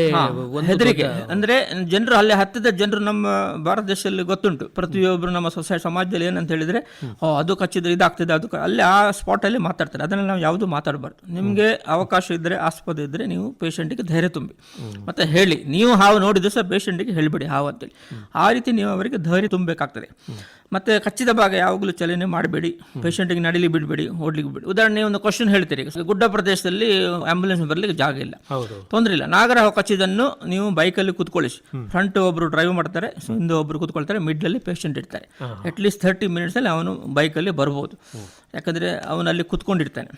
ಹೆದರಿಕೆ. ಅಂದ್ರೆ ಜನರು ಅಲ್ಲಿ ಹತ್ತಿದ ಜನರು ನಮ್ಮ ಭಾರತ ದೇಶದಲ್ಲಿ ಗೊತ್ತುಂಟು. ಪ್ರತಿಯೊಬ್ಬರು ನಮ್ಮ ಸೊಸೈಟಿ ಸಮಾಜದಲ್ಲಿ ಏನಂತ ಹೇಳಿದ್ರೆ ಓ ಅದು ಕಚ್ಚಿದ್ರೆ ಇದಾಗ್ತದೆ ಅದು ಅಲ್ಲಿ ಆ ಸ್ಪಾಟ್ ಅಲ್ಲಿ ಮಾತಾಡ್ತಾರೆ. ಅದನ್ನ ನಾವು ಯಾವುದು ಮಾತಾಡಬಾರ್ದು. ನಿಮ್ಗೆ ಅವಕಾಶ ಇದ್ರೆ ಆಸ್ಪದ ಇದ್ರೆ ನೀವು ಪೇಷಂಟ್ಗೆ ಧೈರ್ಯ ತುಂಬಿ. ಮತ್ತೆ ಹೇಳಿ ನೀವು ಹಾವು ನೋಡಿದ್ರೆ ಸಹ ಪೇಷಂಟ್ಗೆ ಹೇಳಿಬಿಡಿ ಹಾವು ಅಂತೇಳಿ. ಆ ರೀತಿ ನೀವು ಅವರಿಗೆ ಧೈರ್ಯ ತುಂಬಬೇಕಾಗ್ತದೆ. ಮತ್ತೆ ಕಚ್ಚಿದ ಭಾಗ ಯಾವಾಗಲೂ ಚಲನೆ ಮಾಡಬೇಡಿ. ಪೇಷಂಟಿಗೆ ನಡಿಲಿ ಬಿಡಬೇಡಿ ಓಡ್ಲಿಕ್ಕೆ ಬಿಡಿ ಉದಾಹರಣೆ ಒಂದು ಕ್ವಶನ್ ಹೇಳ್ತೀರಿ. ಗುಡ್ಡ ಪ್ರದೇಶದಲ್ಲಿ ಆಂಬುಲೆನ್ಸ್ ಬರಲಿಕ್ಕೆ ಜಾಗ ಇಲ್ಲ. ತೊಂದರೆ ಇಲ್ಲ. ನಾಗರಹಾವು ಕಚ್ಚಿದನ್ನು ನೀವು ಬೈಕಲ್ಲಿ ಕುತ್ಕೊಳ್ಳಿ ಫ್ರಂಟ್ ಒಬ್ಬರು ಡ್ರೈವ್ ಮಾಡ್ತಾರೆ ಹಿಂದೆ ಒಬ್ಬರು ಕುತ್ಕೊಳ್ತಾರೆ ಮಿಡ್ಲಲ್ಲಿ ಪೇಷಂಟ್ ಇರ್ತಾರೆ. ಅಟ್ಲೀಸ್ಟ್ ಥರ್ಟಿ ಮಿನಿಟ್ಸಲ್ಲಿ ಅವನು ಬೈಕಲ್ಲಿ ಬರ್ಬೋದು. ಯಾಕಂದ್ರೆ ಅವನಲ್ಲಿ ಕುತ್ಕೊಂಡಿರ್ತಾನೆ.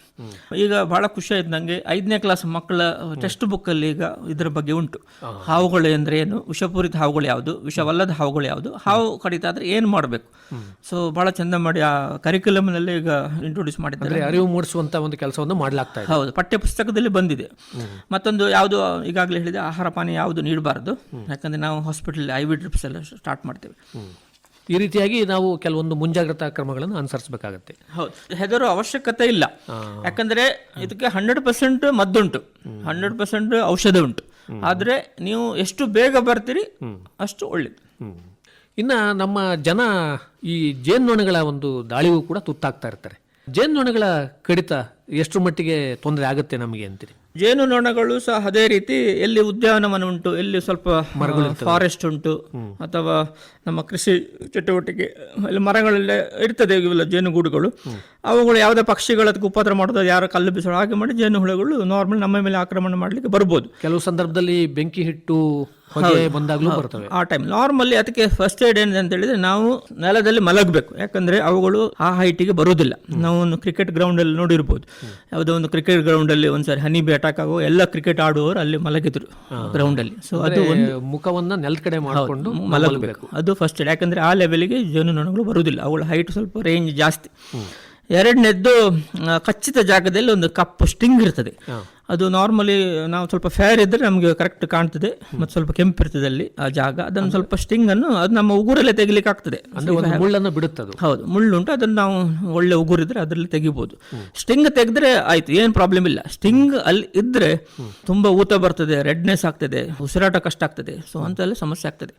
ಈಗ ಭಾಳ ಖುಷಿ ಆಯ್ತು ನನಗೆ ಐದನೇ ಕ್ಲಾಸ್ ಮಕ್ಕಳ ಟೆಕ್ಸ್ಟ್ ಬುಕ್ಕಲ್ಲಿ ಈಗ ಇದರ ಬಗ್ಗೆ ಉಂಟು. ಹಾವುಗಳು ಅಂದರೆ ಏನು? ವಿಷಪೂರಿತ ಹಾವುಗಳು ಯಾವುದು? ವಿಷವಲ್ಲದ ಹಾವುಗಳು ಯಾವುದು? ಹಾವು ಕಡಿತ ಆದರೆ ಏನು ಮಾಡಬೇಕು? ಸೊ ಭಾಳ ಚಂದ ಮಾಡಿ ಆ ಕರಿಕ್ಯುಲಮ್ನಲ್ಲಿ ಈಗ ಇಂಟ್ರೊಡ್ಯೂಸ್ ಮಾಡಿದ್ದಾರೆ.
ಅರಿವು ಮೂಡಿಸುವಂಥ ಒಂದು ಕೆಲಸವನ್ನು ಮಾಡಲಾಗ್ತಾ ಇದೆ.
ಹೌದು. ಪಠ್ಯ ಪುಸ್ತಕದಲ್ಲಿ ಬಂದಿದೆ ಮತ್ತೊಂದು ಯಾವುದು ಈಗಾಗಲೇ ಹೇಳಿದೆ ಆಹಾರ ಪಾನೀಯ ಯಾವುದು ನೀಡಬಾರ್ದು. ಯಾಕಂದ್ರೆ ನಾವು ಹಾಸ್ಪಿಟಲ್ ಐ ವಿ ಡ್ರಿಪ್ಸ್ ಎಲ್ಲ ಸ್ಟಾರ್ಟ್ ಮಾಡ್ತೇವೆ.
ಈ ರೀತಿಯಾಗಿ ನಾವು ಕೆಲವೊಂದು ಮುಂಜಾಗ್ರತಾ ಕ್ರಮಗಳನ್ನು ಅನುಸರಿಸಬೇಕಾಗತ್ತೆ.
ಹೌದು. ಹೆದರೋ ಅವಶ್ಯಕತೆ ಇಲ್ಲ. ಯಾಕಂದ್ರೆ ಇದಕ್ಕೆ ಹಂಡ್ರೆಡ್ ಪರ್ಸೆಂಟ್ ಮದ್ದುಂಟು. ಹಂಡ್ರೆಡ್ ಪರ್ಸೆಂಟ್ ಔಷಧ ಉಂಟು ಆದ್ರೆ ನೀವು ಎಷ್ಟು ಬೇಗ ಬರ್ತೀರಿ ಅಷ್ಟು ಒಳ್ಳೇದು.
ಇನ್ನ ನಮ್ಮ ಜನ ಈ ಜೇನುನೊಣಗಳ ಒಂದು ದಾಳಿಗೂ ಕೂಡ ತುತ್ತಾಗ್ತಾ ಇರ್ತಾರೆ. ಜೇನುನೊಣಗಳ ಕಡಿತ ಎಷ್ಟು ಮಟ್ಟಿಗೆ ತೊಂದರೆ ಆಗುತ್ತೆ ನಮಗೆ ಅಂತೀರಿ?
ಜೇನು ನೊಣಗಳು ಸಹ ಅದೇ ರೀತಿ ಎಲ್ಲಿ ಉದ್ಯಾನವನ ಉಂಟು ಎಲ್ಲಿ ಸ್ವಲ್ಪ ಫಾರೆಸ್ಟ್ ಉಂಟು ಅಥವಾ ನಮ್ಮ ಕೃಷಿ ಚಟುವಟಿಕೆ ಅಲ್ಲಿ ಮರಗಳೆಲ್ಲ ಇರ್ತದೆ ಇವೆಲ್ಲ ಜೇನುಗೂಡುಗಳು. ಅವುಗಳು ಯಾವುದೇ ಪಕ್ಷಿಗಳ ಉಪದ್ರ ಮಾಡೋದು ಯಾರು ಕಲ್ಲು ಬಿಸೋ ಹಾಗೆ ಮಾಡಿ ಜೇನುಹುಳುಗಳು ನಾರ್ಮಲ್ ನಮ್ಮ ಮೇಲೆ ಆಕ್ರಮಣ ಮಾಡಲಿಕ್ಕೆ ಬರ್ಬೋದು.
ಕೆಲವು ಸಂದರ್ಭದಲ್ಲಿ ಬೆಂಕಿ ಹಿಟ್ಟು ಹೊಗೆ ಬಂದಾಗಲೂ ಬರ್ತವೆ.
ಆ ಟೈಮ್ ನಾರ್ಮಲಿ ಅದಕ್ಕೆ ಫಸ್ಟ್ ಏಡ್ ಏನಿದೆ ಅಂತ ಹೇಳಿದ್ರೆ ನಾವು ನೆಲದಲ್ಲಿ ಮಲಗಬೇಕು. ಯಾಕಂದ್ರೆ ಅವುಗಳು ಆ ಹೈಟಿಗೆ ಬರೋದಿಲ್ಲ ನಾವು ಒಂದು ಕ್ರಿಕೆಟ್ ಗ್ರೌಂಡ್ ಅಲ್ಲಿ ನೋಡಿರ್ಬೋದು. ಯಾವುದೋ ಒಂದು ಕ್ರಿಕೆಟ್ ಗ್ರೌಂಡ್ ಅಲ್ಲಿ ಒಂದ್ಸರಿ ಹನಿ ಬಿ ಅಟ್ಯಾಕ್ ಆಗೋ ಎಲ್ಲ ಕ್ರಿಕೆಟ್ ಆಡುವವರು ಅಲ್ಲಿ ಮಲಗಿದ್ರು ಗ್ರೌಂಡ್ ಅಲ್ಲಿ. ಸೊ ಅದು ಒಂದು
ಮುಖವನ್ನ ನೆಲದ ಕಡೆ ಮಾಡಿಕೊಂಡು
ಮಲಗಬೇಕು. ಅದು ಫಸ್ಟ್ ಏಡ್ ಯಾಕಂದ್ರೆ ಆ ಲೆವೆಲ್ಗೆ ಜೇನುನೊಣಗಳು ಬರುವುದಿಲ್ಲ. ಅವುಗಳ ಹೈಟ್ ಸ್ವಲ್ಪ ರೇಂಜ್ ಜಾಸ್ತಿ. ಎರಡನೇದ್ದು ಖಚಿತ ಕಚ್ಚಿದ ಜಾಗದಲ್ಲಿ ಒಂದು ಕಪ್ಪು ಸ್ಟಿಂಗ್ ಇರ್ತದೆ. ಅದು ನಾರ್ಮಲಿ ನಾವು ಸ್ವಲ್ಪ ಫೇರ್ ಇದ್ರೆ ನಮಗೆ ಕರೆಕ್ಟ್ ಕಾಣ್ತದೆ ಮತ್ತು ಸ್ವಲ್ಪ ಕೆಂಪು ಇರ್ತದೆ ಅಲ್ಲಿ ಆ ಜಾಗ. ಅದನ್ನು ಸ್ವಲ್ಪ ಸ್ಟಿಂಗ್ ಅನ್ನು ಅದು ನಮ್ಮ ಉಗುರಲ್ಲೇ ತೆಗಿಲಿಕ್ಕೆ ಆಗ್ತದೆ.
ಅಂದ್ರೆ ಒಂದು ಮುಳ್ಳನ್ನು ಬಿಡುತ್ತದು.
ಹೌದು ಮುಳ್ಳುಂಟು ಅದನ್ನು ನಾವು ಒಳ್ಳೆ ಉಗುರಿದ್ರೆ ಅದರಲ್ಲಿ ತೆಗಿಬೋದು. ಸ್ಟಿಂಗ್ ತೆಗೆದ್ರೆ ಆಯ್ತು ಏನು ಪ್ರಾಬ್ಲಮ್ ಇಲ್ಲ. ಸ್ಟಿಂಗ್ ಅಲ್ಲಿ ಇದ್ರೆ ತುಂಬಾ ಊತ ಬರ್ತದೆ ರೆಡ್ನೆಸ್ ಆಗ್ತದೆ ಉಸಿರಾಟ ಕಷ್ಟ ಆಗ್ತದೆ. ಸೊ ಅಂತೆಲ್ಲ ಸಮಸ್ಯೆ ಆಗ್ತದೆ.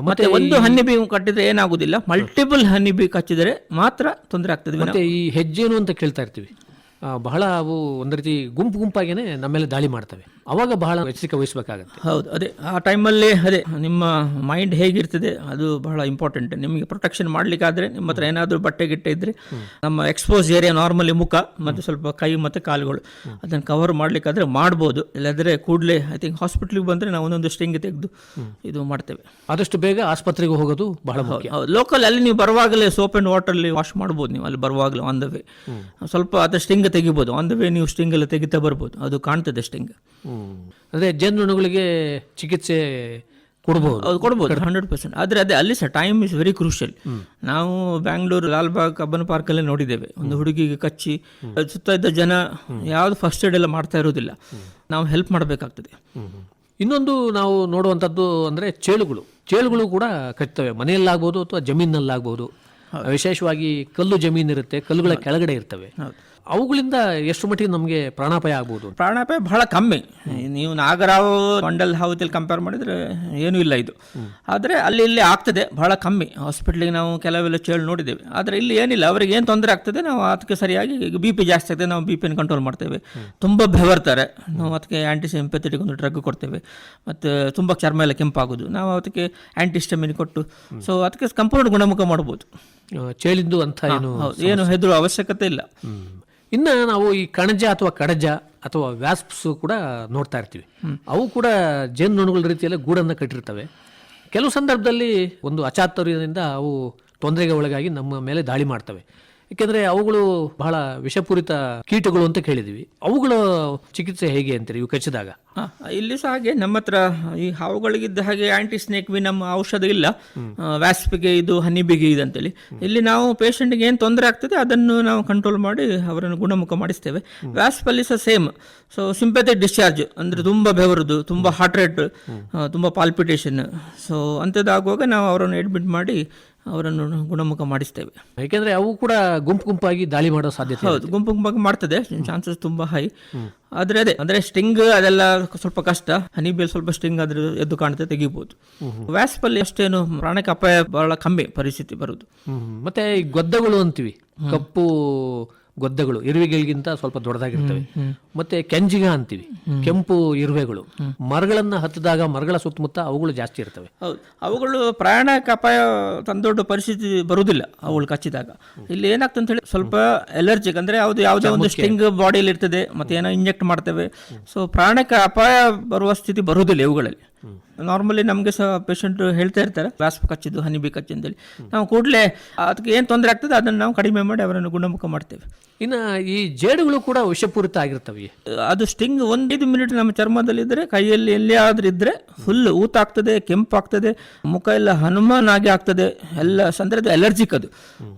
ಮತ್ತೆ ಒಂದು ಹನಿ ಬೀ ಕಟ್ಟಿದ್ರೆ ಏನಾಗುದಿಲ್ಲ. ಮಲ್ಟಿಪಲ್ ಹನಿ ಬೀ ಕಚ್ಚಿದರೆ ಮಾತ್ರ ತೊಂದರೆ ಆಗ್ತದೆ.
ಮತ್ತೆ ಈ ಹೆಜ್ಜೆನು ಅಂತ ಕೇಳ್ತಾ ಇರ್ತೀವಿ. ಬಹಳ ಅವು ಒಂದು ರೀತಿ ಗುಂಪು ನಮ್ಮ ಮೇಲೆ ದಾಳಿ ಮಾಡ್ತವೆ. ಅವಾಗ ಬಹಳ ಎಚ್ಚರಿಕೆ ವಹಿಸಬೇಕಾಗುತ್ತೆ.
ಹೌದು ಅದೇ ಆ ಟೈಮಲ್ಲಿ ಅದೇ ನಿಮ್ಮ ಮೈಂಡ್ ಹೇಗಿರ್ತದೆ ಅದು ಬಹಳ ಇಂಪಾರ್ಟೆಂಟ್ ನಿಮಗೆ ಪ್ರೊಟೆಕ್ಷನ್ ಮಾಡ್ಲಿಕ್ಕಾದ್ರೆ ನಿಮ್ಮ ಹತ್ರ ಏನಾದರೂ ಬಟ್ಟೆ ಗಿಟ್ಟೆ ಇದ್ದರೆ ನಮ್ಮ ಎಕ್ಸ್ಪೋಸ್ ಏರಿಯಾ ನಾರ್ಮಲಿ ಮುಖ ಮತ್ತು ಸ್ವಲ್ಪ ಕೈ ಮತ್ತು ಕಾಲುಗಳು. ಅದನ್ನು ಕವರ್ ಮಾಡ್ಲಿಕ್ಕಾದ್ರೆ ಮಾಡ್ಬೋದು. ಇಲ್ಲದ್ರೆ ಕೂಡಲೇ ಐ ಥಿಂಕ್ ಹಾಸ್ಪಿಟ್ಲಿಗೆ ಬಂದರೆ ನಾವು ಒಂದೊಂದು ಸ್ಟ್ರಿಂಗ್ ತೆಗೆದು ಇದು ಮಾಡ್ತೇವೆ.
ಆದಷ್ಟು ಬೇಗ ಆಸ್ಪತ್ರೆಗೆ ಹೋಗೋದು ಬಹಳ
ಲೋಕಲ್ ಅಲ್ಲಿ ನೀವು ಬರುವಾಗಲೇ ಸೋಪ್ ಆ್ಯಂಡ್ ವಾಟರಲ್ಲಿ ವಾಶ್ ಮಾಡ್ಬೋದು ನೀವು ಅಲ್ಲಿ ಬರುವಾಗಲೇ ಆನ್ ದ ವೇ ಸ್ವಲ್ಪ ಅದು ಸ್ಟಿಂಗ್ ತೆಗಿಬೋದು. ಆನ್ ದ ವೇ ನೀವು ಸ್ಟಿಂಗ್ ಎಲ್ಲ ತೆಗಿತಾ ಬರ್ಬೋದು. ಅದು ಕಾಣ್ತದೆ ಸ್ಟಿಂಗ್
ಅಂದ್ರೆ ಜೇನುನೊಣಗಳಿಗೆ ಚಿಕಿತ್ಸೆ ಕೊಡ್ಬೋದು.
ಅದು ಕೊಡ್ಬೋದು. ಹಂಡ್ರೆಡ್ ಪರ್ಸೆಂಟ್ ಆದರೆ ಅದೇ ಅಲ್ಲಿ ಸಹ ಟೈಮ್ ಇಸ್ ವೆರಿ ಕ್ರೂಷಿಯಲ್ ನಾವು ಬ್ಯಾಂಗ್ಳೂರು ಲಾಲ್ಬಾಗ್ ಕಬ್ಬನ್ ಪಾರ್ಕಲ್ಲೇ ನೋಡಿದ್ದೇವೆ. ಒಂದು ಹುಡುಗಿಗೆ ಕಚ್ಚಿ ಅದ್ ಸುತ್ತ ಇದ್ದ ಜನ ಯಾವುದು ಫಸ್ಟ್ ಏಡ್ ಎಲ್ಲ ಮಾಡ್ತಾ ಇರೋದಿಲ್ಲ. ನಾವು ಹೆಲ್ಪ್ ಮಾಡಬೇಕಾಗ್ತದೆ.
ಇನ್ನೊಂದು ನಾವು ನೋಡುವಂಥದ್ದು ಅಂದರೆ ಚೇಳುಗಳು. ಚೇಳುಗಳು ಕೂಡ ಕಚ್ತವೆ ಮನೆಯಲ್ಲಾಗ್ಬೋದು ಅಥವಾ ಜಮೀನಲ್ಲಾಗ್ಬೋದು. ವಿಶೇಷವಾಗಿ ಕಲ್ಲು ಜಮೀನು ಇರುತ್ತೆ ಕಲ್ಲುಗಳ ಕೆಳಗಡೆ ಇರ್ತವೆ. ಅವುಗಳಿಂದ ಎಷ್ಟು ಮಟ್ಟಿಗೆ ನಮಗೆ ಪ್ರಾಣಾಪಾಯ ಆಗ್ಬೋದು?
ಪ್ರಾಣಾಪಾಯ ಬಹಳ ಕಮ್ಮಿ. ನೀವು ನಾಗರಾವ್ ಮಂಡಲ್ ಹಾವುದಲ್ಲಿ ಕಂಪೇರ್ ಮಾಡಿದ್ರೆ ಏನೂ ಇಲ್ಲ ಇದು. ಆದರೆ ಅಲ್ಲಿ ಇಲ್ಲಿ ಆಗ್ತದೆ ಬಹಳ ಕಮ್ಮಿ. ಹಾಸ್ಪಿಟ್ಲಿಗೆ ನಾವು ಕೆಲವೆಲ್ಲ ಚೇಳು ನೋಡಿದ್ದೇವೆ. ಆದರೆ ಇಲ್ಲಿ ಏನಿಲ್ಲ ಅವರಿಗೆ ಏನು ತೊಂದರೆ ಆಗ್ತದೆ ನಾವು ಅದಕ್ಕೆ ಸರಿಯಾಗಿ ಈಗ ಬಿ ಪಿ ಜಾಸ್ತಿ ಆಗ್ತದೆ ನಾವು ಬಿ ಪಿನ ಕಂಟ್ರೋಲ್ ಮಾಡ್ತೇವೆ. ತುಂಬ ಬೆವರ್ತಾರೆ. ನಾವು ಅದಕ್ಕೆ ಆ್ಯಂಟಿ ಸಿಂಪೆಥೆಟಿಕ್ ಒಂದು ಡ್ರಗ್ ಕೊಡ್ತೇವೆ. ಮತ್ತು ತುಂಬ ಚರ್ಮ ಎಲ್ಲ ಕೆಂಪಾಗೋದು. ನಾವು ಅದಕ್ಕೆ ಆ್ಯಂಟಿಸ್ಟಮಿನ್ ಕೊಟ್ಟು ಸೊ ಅದಕ್ಕೆ ಸಂಪೂರ್ಣ ಗುಣಮುಖ ಮಾಡ್ಬೋದು.
ಚೇಳಿದ್ದು ಅಂತ ಏನು
ಏನು ಹೆದರುವ ಅವಶ್ಯಕತೆ ಇಲ್ಲ.
ಇನ್ನು ನಾವು ಈ ಕಣಜ ಅಥವಾ ಕಡಜ ಅಥವಾ ವ್ಯಾಸ್ಪ್ಸ್ ಕೂಡ ನೋಡ್ತಾ ಇರ್ತೀವಿ. ಅವು ಕೂಡ ಜೇನುನೊಣಗಳ ರೀತಿಯಲ್ಲಿ ಗೂಡನ್ನು ಕಟ್ಟಿರ್ತವೆ. ಕೆಲವು ಸಂದರ್ಭದಲ್ಲಿ ಒಂದು ಅಚಾತುರ್ಯದಿಂದ ಅವು ತೊಂದರೆಗೆ ಒಳಗಾಗಿ ನಮ್ಮ ಮೇಲೆ ದಾಳಿ ಮಾಡ್ತವೆ. ಯಾಕೆಂದ್ರೆ ಅವುಗಳು ಬಹಳ ವಿಷಪೂರಿತ ಕೀಟಗಳು ಅಂತ ಕೇಳಿದ್ವಿ. ಅವುಗಳ ಚಿಕಿತ್ಸೆ ಹೇಗೆ ಅಂತೀರಿ ಇವು ಕಚ್ಚಿದಾಗ?
ಇಲ್ಲಿ ಸಹ ಹಾಗೆ. ನಮ್ಮ ಹತ್ರ ಈ ಹಾವುಗಳಿಗಿದ್ದ ಹಾಗೆ ಆಂಟಿ ಸ್ನೇಕ್ ವಿನಮ್ ಔಷಧ ಇಲ್ಲ. ವ್ಯಾಸ್ಪಿಗೆ ಇದು ಹನಿಬಿಗೆ ಇದು ಅಂತೇಳಿ. ಇಲ್ಲಿ ನಾವು ಪೇಷಂಟ್ಗೆ ಏನು ತೊಂದರೆ ಆಗ್ತದೆ ಅದನ್ನು ನಾವು ಕಂಟ್ರೋಲ್ ಮಾಡಿ ಅವರನ್ನು ಗುಣಮುಖ ಮಾಡಿಸ್ತೇವೆ. ವ್ಯಾಸ್ಪಲ್ಲಿ ಸಹ ಸೇಮ್ ಸೊ ಸಿಂಪಥೆಟಿಕ್ ಡಿಸ್ಚಾರ್ಜ್ ಅಂದ್ರೆ ತುಂಬಾ ಬೆವರದು ತುಂಬಾ ಹಾರ್ಟ್ ರೇಟ್ ತುಂಬಾ ಪಾಲ್ಪಿಟೇಷನ್ ಸೊ ಅಂಥದ್ದಾಗುವಾಗ ನಾವು ಅವರನ್ನು ಅಡ್ಮಿಟ್ ಮಾಡಿ ಅವರನ್ನು ಗುಣಮುಖ ಮಾಡಿಸ್ತೇವೆ.
ಯಾಕೆಂದ್ರೆ ಅವು ಕೂಡ ಗುಂಪು ಗುಂಪಾಗಿ ದಾಳಿ ಮಾಡೋ ಸಾಧ್ಯತೆ
ಹೌದು ಗುಂಪು ಗುಂಪಾಗಿ ಮಾಡ್ತದೆ ಚಾನ್ಸಸ್ ತುಂಬಾ ಹೈ ಆದ್ರೆ ಅದೇ ಅಂದ್ರೆ ಸ್ಟಿಂಗ್ ಅದೆಲ್ಲ ಸ್ವಲ್ಪ ಕಷ್ಟ. ಹನಿಬೇಲ್ ಸ್ವಲ್ಪ ಸ್ಟಿಂಗ್ ಆದ್ರೆ ಎದ್ದು ಕಾಣುತ್ತೆ ತೆಗಿಬಹುದು ವ್ಯಾಸ್ಪಲ್ಲಿ ಅಷ್ಟೇನು ಪ್ರಾಣಕ್ಕೆ ಅಪಾಯ ಬಹಳ ಕಮ್ಮಿ ಪರಿಸ್ಥಿತಿ ಬರುದು
ಮತ್ತೆ ಈ ಗೊದ್ದಗಳು ಅಂತೀವಿ. ಕಪ್ಪು ಗೊದ್ದಗಳು ಇರುವೆಗಳಿಗಿಂತ ಸ್ವಲ್ಪ ದೊಡ್ಡದಾಗಿರ್ತವೆ. ಮತ್ತೆ ಕೆಂಜಿಗ ಅಂತೀವಿ ಕೆಂಪು ಇರುವೆಗಳು. ಮರಗಳನ್ನ ಹತ್ತಿದಾಗ ಮರಗಳ ಸುತ್ತಮುತ್ತ ಅವುಗಳು ಜಾಸ್ತಿ ಇರ್ತವೆ.
ಹೌದು. ಅವುಗಳು ಪ್ರಯಾಣಕ್ಕೆ ಅಪಾಯ ತಂದೊಡ್ಡ ಪರಿಸ್ಥಿತಿ ಬರುವುದಿಲ್ಲ ಅವುಗಳು ಕಚ್ಚಿದಾಗ. ಇಲ್ಲಿ ಏನಾಗ್ತದೆ ಅಂತ ಹೇಳಿ ಸ್ವಲ್ಪ ಎಲರ್ಜಿಕ್ ಅಂದ್ರೆ ಅದು ಯಾವುದೇ ಒಂದು ಸ್ಟಿಂಗ್ ಬಾಡಿಯಲ್ಲಿ ಇರ್ತದೆ ಮತ್ತೆ ಏನೋ ಇಂಜೆಕ್ಟ್ ಮಾಡ್ತೇವೆ. ಸೊ ಪ್ರಾಣಕ್ಕೆ ಅಪಾಯ ಬರುವ ಸ್ಥಿತಿ ಬರುವುದಿಲ್ಲ ಇವುಗಳಲ್ಲಿ. ನಾರ್ಮಲಿ ನಮಗೆ ಸಹ ಪೇಷಂಟ್ ಹೇಳ್ತಾ ಇರ್ತಾರೆ ವ್ಯಾಸ್ಪ ಕಚ್ಚಿದ್ದು ಹನಿಬಿ ಕಚ್ಚಿ ಅಂತೇಳಿ. ನಾವು ಕೂಡಲೇ ಅದಕ್ಕೆ ಏನು ತೊಂದರೆ ಆಗ್ತದೆ ಅದನ್ನು ನಾವು ಕಡಿಮೆ ಮಾಡಿ ಅವರನ್ನು ಗುಣಮುಖ ಮಾಡ್ತೇವೆ.
ಇನ್ನು ಈ ಜೇಡುಗಳು ಕೂಡ ವಿಷಪೂರಿತ ಆಗಿರ್ತವೆ.
ಅದು ಸ್ಟಿಂಗ್ ಒಂದೈದು ಮಿನಿಟ್ ನಮ್ಮ ಚರ್ಮದಲ್ಲಿ ಇದ್ರೆ ಕೈಯಲ್ಲಿ ಎಲ್ಲಿ ಆದ್ರೂ ಇದ್ರೆ ಫುಲ್ ಊತಾಗ್ತದೆ ಕೆಂಪಾಗ್ತದೆ ಮುಖ ಎಲ್ಲ ಹನುಮಾನ್ ಆಗಿ ಆಗ್ತದೆ ಎಲ್ಲ ಅಂದ್ರೆ ಅದು ಅಲರ್ಜಿಕ್ ಅದು.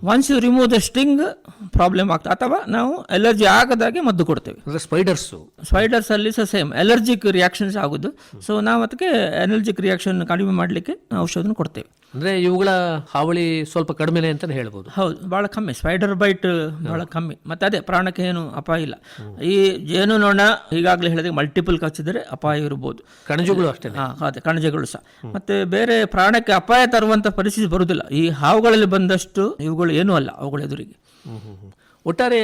Once you remove the sting problem ಆಗ್ತದೆ. ಅಥವಾ ನಾವು ಅಲರ್ಜಿ ಆಗದಾಗೆ ಮದ್ದು ಕೊಡ್ತೇವೆ.
ಸ್ಪೈಡರ್ಸು
ಸ್ಪೈಡರ್ಸ್ ಅಲ್ಲಿ ಸಹ ಸೇಮ್ ಅಲರ್ಜಿಕ್ ರಿಯಾಕ್ಷನ್ಸ್ ಆಗೋದು. ಸೊ ನಾವು ಅದಕ್ಕೆ ಅಲರ್ಜಿಕ್ ರಿಯಾಕ್ಷನ್ ಕಡಿಮೆ ಮಾಡಲಿಕ್ಕೆ ಔಷಧನ ಕೊಡ್ತೇವೆ.
ಅಂದರೆ ಇವುಗಳ ಹಾವಳಿ ಸ್ವಲ್ಪ ಕಡಿಮೆ ಅಂತ ಹೇಳ್ಬೋದು.
ಹೌದು ಭಾಳ ಕಮ್ಮಿ ಸ್ಪೈಡರ್ ಬೈಟ್ ಭಾಳ ಕಮ್ಮಿ. ಮತ್ತೆ ಅದೇ ಪ್ರಾಣಕ್ಕೆ ಏನು ಅಪಾಯ ಇಲ್ಲ. ಈ ಜೇನು ನೊಣ ಈಗಾಗಲೇ ಹೇಳಿದಾಗ ಮಲ್ಟಿಪಲ್ ಕಚ್ಚಿದರೆ ಅಪಾಯ ಇರ್ಬೋದು.
ಕಣಜಗಳು ಅಷ್ಟೇ
ಹಾಂ ಅದೇ ಕಣಜಗಳು ಸಹ. ಮತ್ತೆ ಬೇರೆ ಪ್ರಾಣಕ್ಕೆ ಅಪಾಯ ತರುವಂತ ಪರಿಸ್ಥಿತಿ ಬರುವುದಿಲ್ಲ. ಈ ಹಾವುಗಳಲ್ಲಿ ಬಂದಷ್ಟು ಇವುಗಳು ಏನೂ ಅಲ್ಲ ಅವುಗಳ ಎದುರಿಗೆ.
ಒಟ್ಟಾರೆ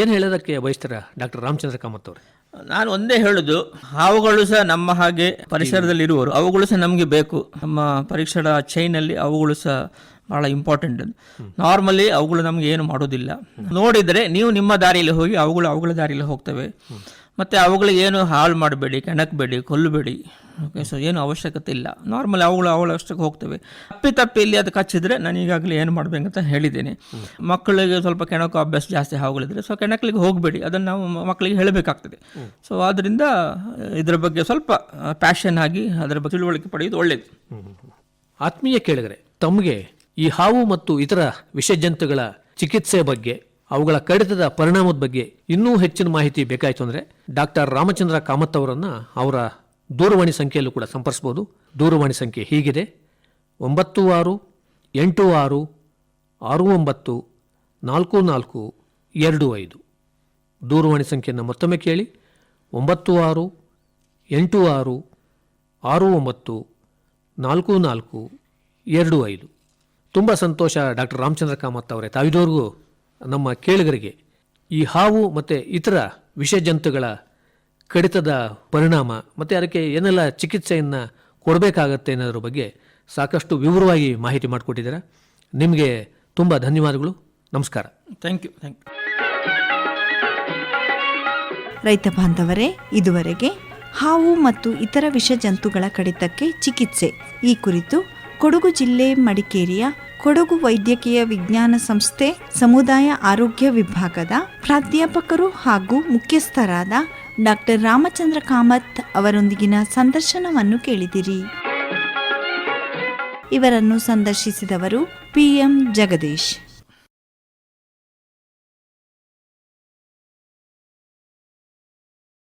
ಏನು ಹೇಳೋದಕ್ಕೆ ಬಯಸ್ತೀರಾ ಡಾಕ್ಟರ್ ರಾಮಚಂದ್ರ ಕಾಮತ್ ಅವರೇ?
ನಾನು ಒಂದೇ ಹೇಳುದು, ಹಾವುಗಳು ಸಹ ನಮ್ಮ ಹಾಗೆ ಪರಿಸರದಲ್ಲಿ ಇರುವವರು ಅವುಗಳು ಸಹ ನಮಗೆ ಬೇಕು. ನಮ್ಮ ಪರೀಕ್ಷಾ ಚೈನ್ ಅಲ್ಲಿ ಅವುಗಳು ಸಹ ಬಹಳ ಇಂಪಾರ್ಟೆಂಟ್ ನಾರ್ಮಲಿ ಅವುಗಳು ನಮ್ಗೆ ಏನು ಮಾಡೋದಿಲ್ಲ. ನೋಡಿದ್ರೆ ನೀವು ನಿಮ್ಮ ದಾರಿಯಲ್ಲಿ ಹೋಗಿ ಅವುಗಳು ಅವುಗಳ ದಾರಿಯಲ್ಲಿ ಹೋಗ್ತವೆ. ಮತ್ತೆ ಅವುಗಳಿಗೆ ಏನು ಹಾಳು ಮಾಡಬೇಡಿ ಕೆಣಕಬೇಡಿ ಕೊಲ್ಲಬೇಡಿ. ಓಕೆ ಸೊ ಏನು ಅವಶ್ಯಕತೆ ಇಲ್ಲ. ನಾರ್ಮಲ್ ಅವುಗಳು ಅವಳ ಅಷ್ಟಕ್ಕೆ ಹೋಗ್ತವೆ. ತಪ್ಪಿ ತಪ್ಪಿ ಇಲ್ಲಿ ಅದು ಕಚ್ಚಿದ್ರೆ ನಾನು ಈಗಾಗಲೇ ಏನು ಮಾಡಬೇಕಂತ ಹೇಳಿದ್ದೀನಿ. ಮಕ್ಕಳಿಗೆ ಸ್ವಲ್ಪ ಕೆಣಕೋ ಅಭ್ಯಾಸ ಜಾಸ್ತಿ ಹಾವುಗಳಿದ್ರೆ ಸೊ ಕೆಣಕಲಿಗೆ ಹೋಗಬೇಡಿ. ಅದನ್ನು ನಾವು ಮಕ್ಕಳಿಗೆ ಹೇಳಬೇಕಾಗ್ತದೆ. ಸೊ ಆದ್ದರಿಂದ ಇದರ ಬಗ್ಗೆ ಸ್ವಲ್ಪ ಪ್ಯಾಷನ್ ಆಗಿ ಅದರ ಬಗ್ಗೆ ತಿಳುವಳಿಕೆ ಪಡೆಯೋದು ಒಳ್ಳೆಯದು
ಆತ್ಮೀಯ ಕೇಳಿದರೆ ತಮಗೆ ಈ ಹಾವು ಮತ್ತು ಇತರ ವಿಷಜಂತುಗಳ ಚಿಕಿತ್ಸೆ ಬಗ್ಗೆ ಅವುಗಳ ಕಡಿತದ ಪರಿಣಾಮದ ಬಗ್ಗೆ ಇನ್ನೂ ಹೆಚ್ಚಿನ ಮಾಹಿತಿ ಬೇಕಾಯಿತು ಅಂದರೆ ಡಾಕ್ಟರ್ ರಾಮಚಂದ್ರ ಕಾಮತ್ ಅವರನ್ನು ಅವರ ದೂರವಾಣಿ ಸಂಖ್ಯೆಯಲ್ಲೂ ಕೂಡ ಸಂಪರ್ಸ್ಬೋದು. ದೂರವಾಣಿ ಸಂಖ್ಯೆ ಹೀಗಿದೆ. ಒಂಬತ್ತು ಆರು ಎಂಟು ಆರು ಆರು ಒಂಬತ್ತು, ನಾಲ್ಕು ನಾಲ್ಕು, ಎರಡು ಐದು. ದೂರವಾಣಿ ಸಂಖ್ಯೆಯನ್ನು ಮತ್ತೊಮ್ಮೆ ಕೇಳಿ. ಒಂಬತ್ತು ಆರು, ಎಂಟು ಆರು ಆರು ಒಂಬತ್ತು, ನಾಲ್ಕು ನಾಲ್ಕು, ಎರಡು ಐದು. ತುಂಬ ಸಂತೋಷ ಡಾಕ್ಟರ್ ರಾಮಚಂದ್ರ ಕಾಮತ್ ಅವರೇ. ತಾವಿದವರೆಗೂ ನಮ್ಮ ಕೇಳುಗರಿಗೆ ಈ ಹಾವು ಮತ್ತು ಇತರ ವಿಷಜಂತುಗಳ ಕಡಿತದ ಪರಿಣಾಮ ಮತ್ತು ಅದಕ್ಕೆ ಏನೆಲ್ಲ ಚಿಕಿತ್ಸೆಯನ್ನು ಕೊಡಬೇಕಾಗತ್ತೆ ಅನ್ನೋದ್ರ ಬಗ್ಗೆ ಸಾಕಷ್ಟು ವಿವರವಾಗಿ ಮಾಹಿತಿ ಮಾಡಿಕೊಟ್ಟಿದ್ದೀರಾ. ನಿಮಗೆ ತುಂಬ ಧನ್ಯವಾದಗಳು. ನಮಸ್ಕಾರ.
ಥ್ಯಾಂಕ್ ಯು ಥ್ಯಾಂಕ್ ಯು
ರೈತ ಬಾಂಧವರೇ ಇದುವರೆಗೆ ಹಾವು ಮತ್ತು ಇತರ ವಿಷಜಂತುಗಳ ಕಡಿತಕ್ಕೆ ಚಿಕಿತ್ಸೆ. ಈ ಕುರಿತು ಕೊಡಗು ಜಿಲ್ಲೆ ಮಡಿಕೇರಿಯ ಕೊಡಗು ವೈದ್ಯಕೀಯ ವಿಜ್ಞಾನ ಸಂಸ್ಥೆ, ಸಮುದಾಯ ಆರೋಗ್ಯ ವಿಭಾಗದ ಪ್ರಾಧ್ಯಾಪಕರು ಹಾಗೂ ಮುಖ್ಯಸ್ಥರಾದ ಡಾಕ್ಟರ್ ರಾಮಚಂದ್ರ ಕಾಮತ್ ಅವರೊಂದಿಗಿನ ಸಂದರ್ಶನವನ್ನು ಕೇಳಿದಿರಿ. ಇವರನ್ನು ಸಂದರ್ಶಿಸಿದವರು ಪಿಎಂ ಜಗದೀಶ್.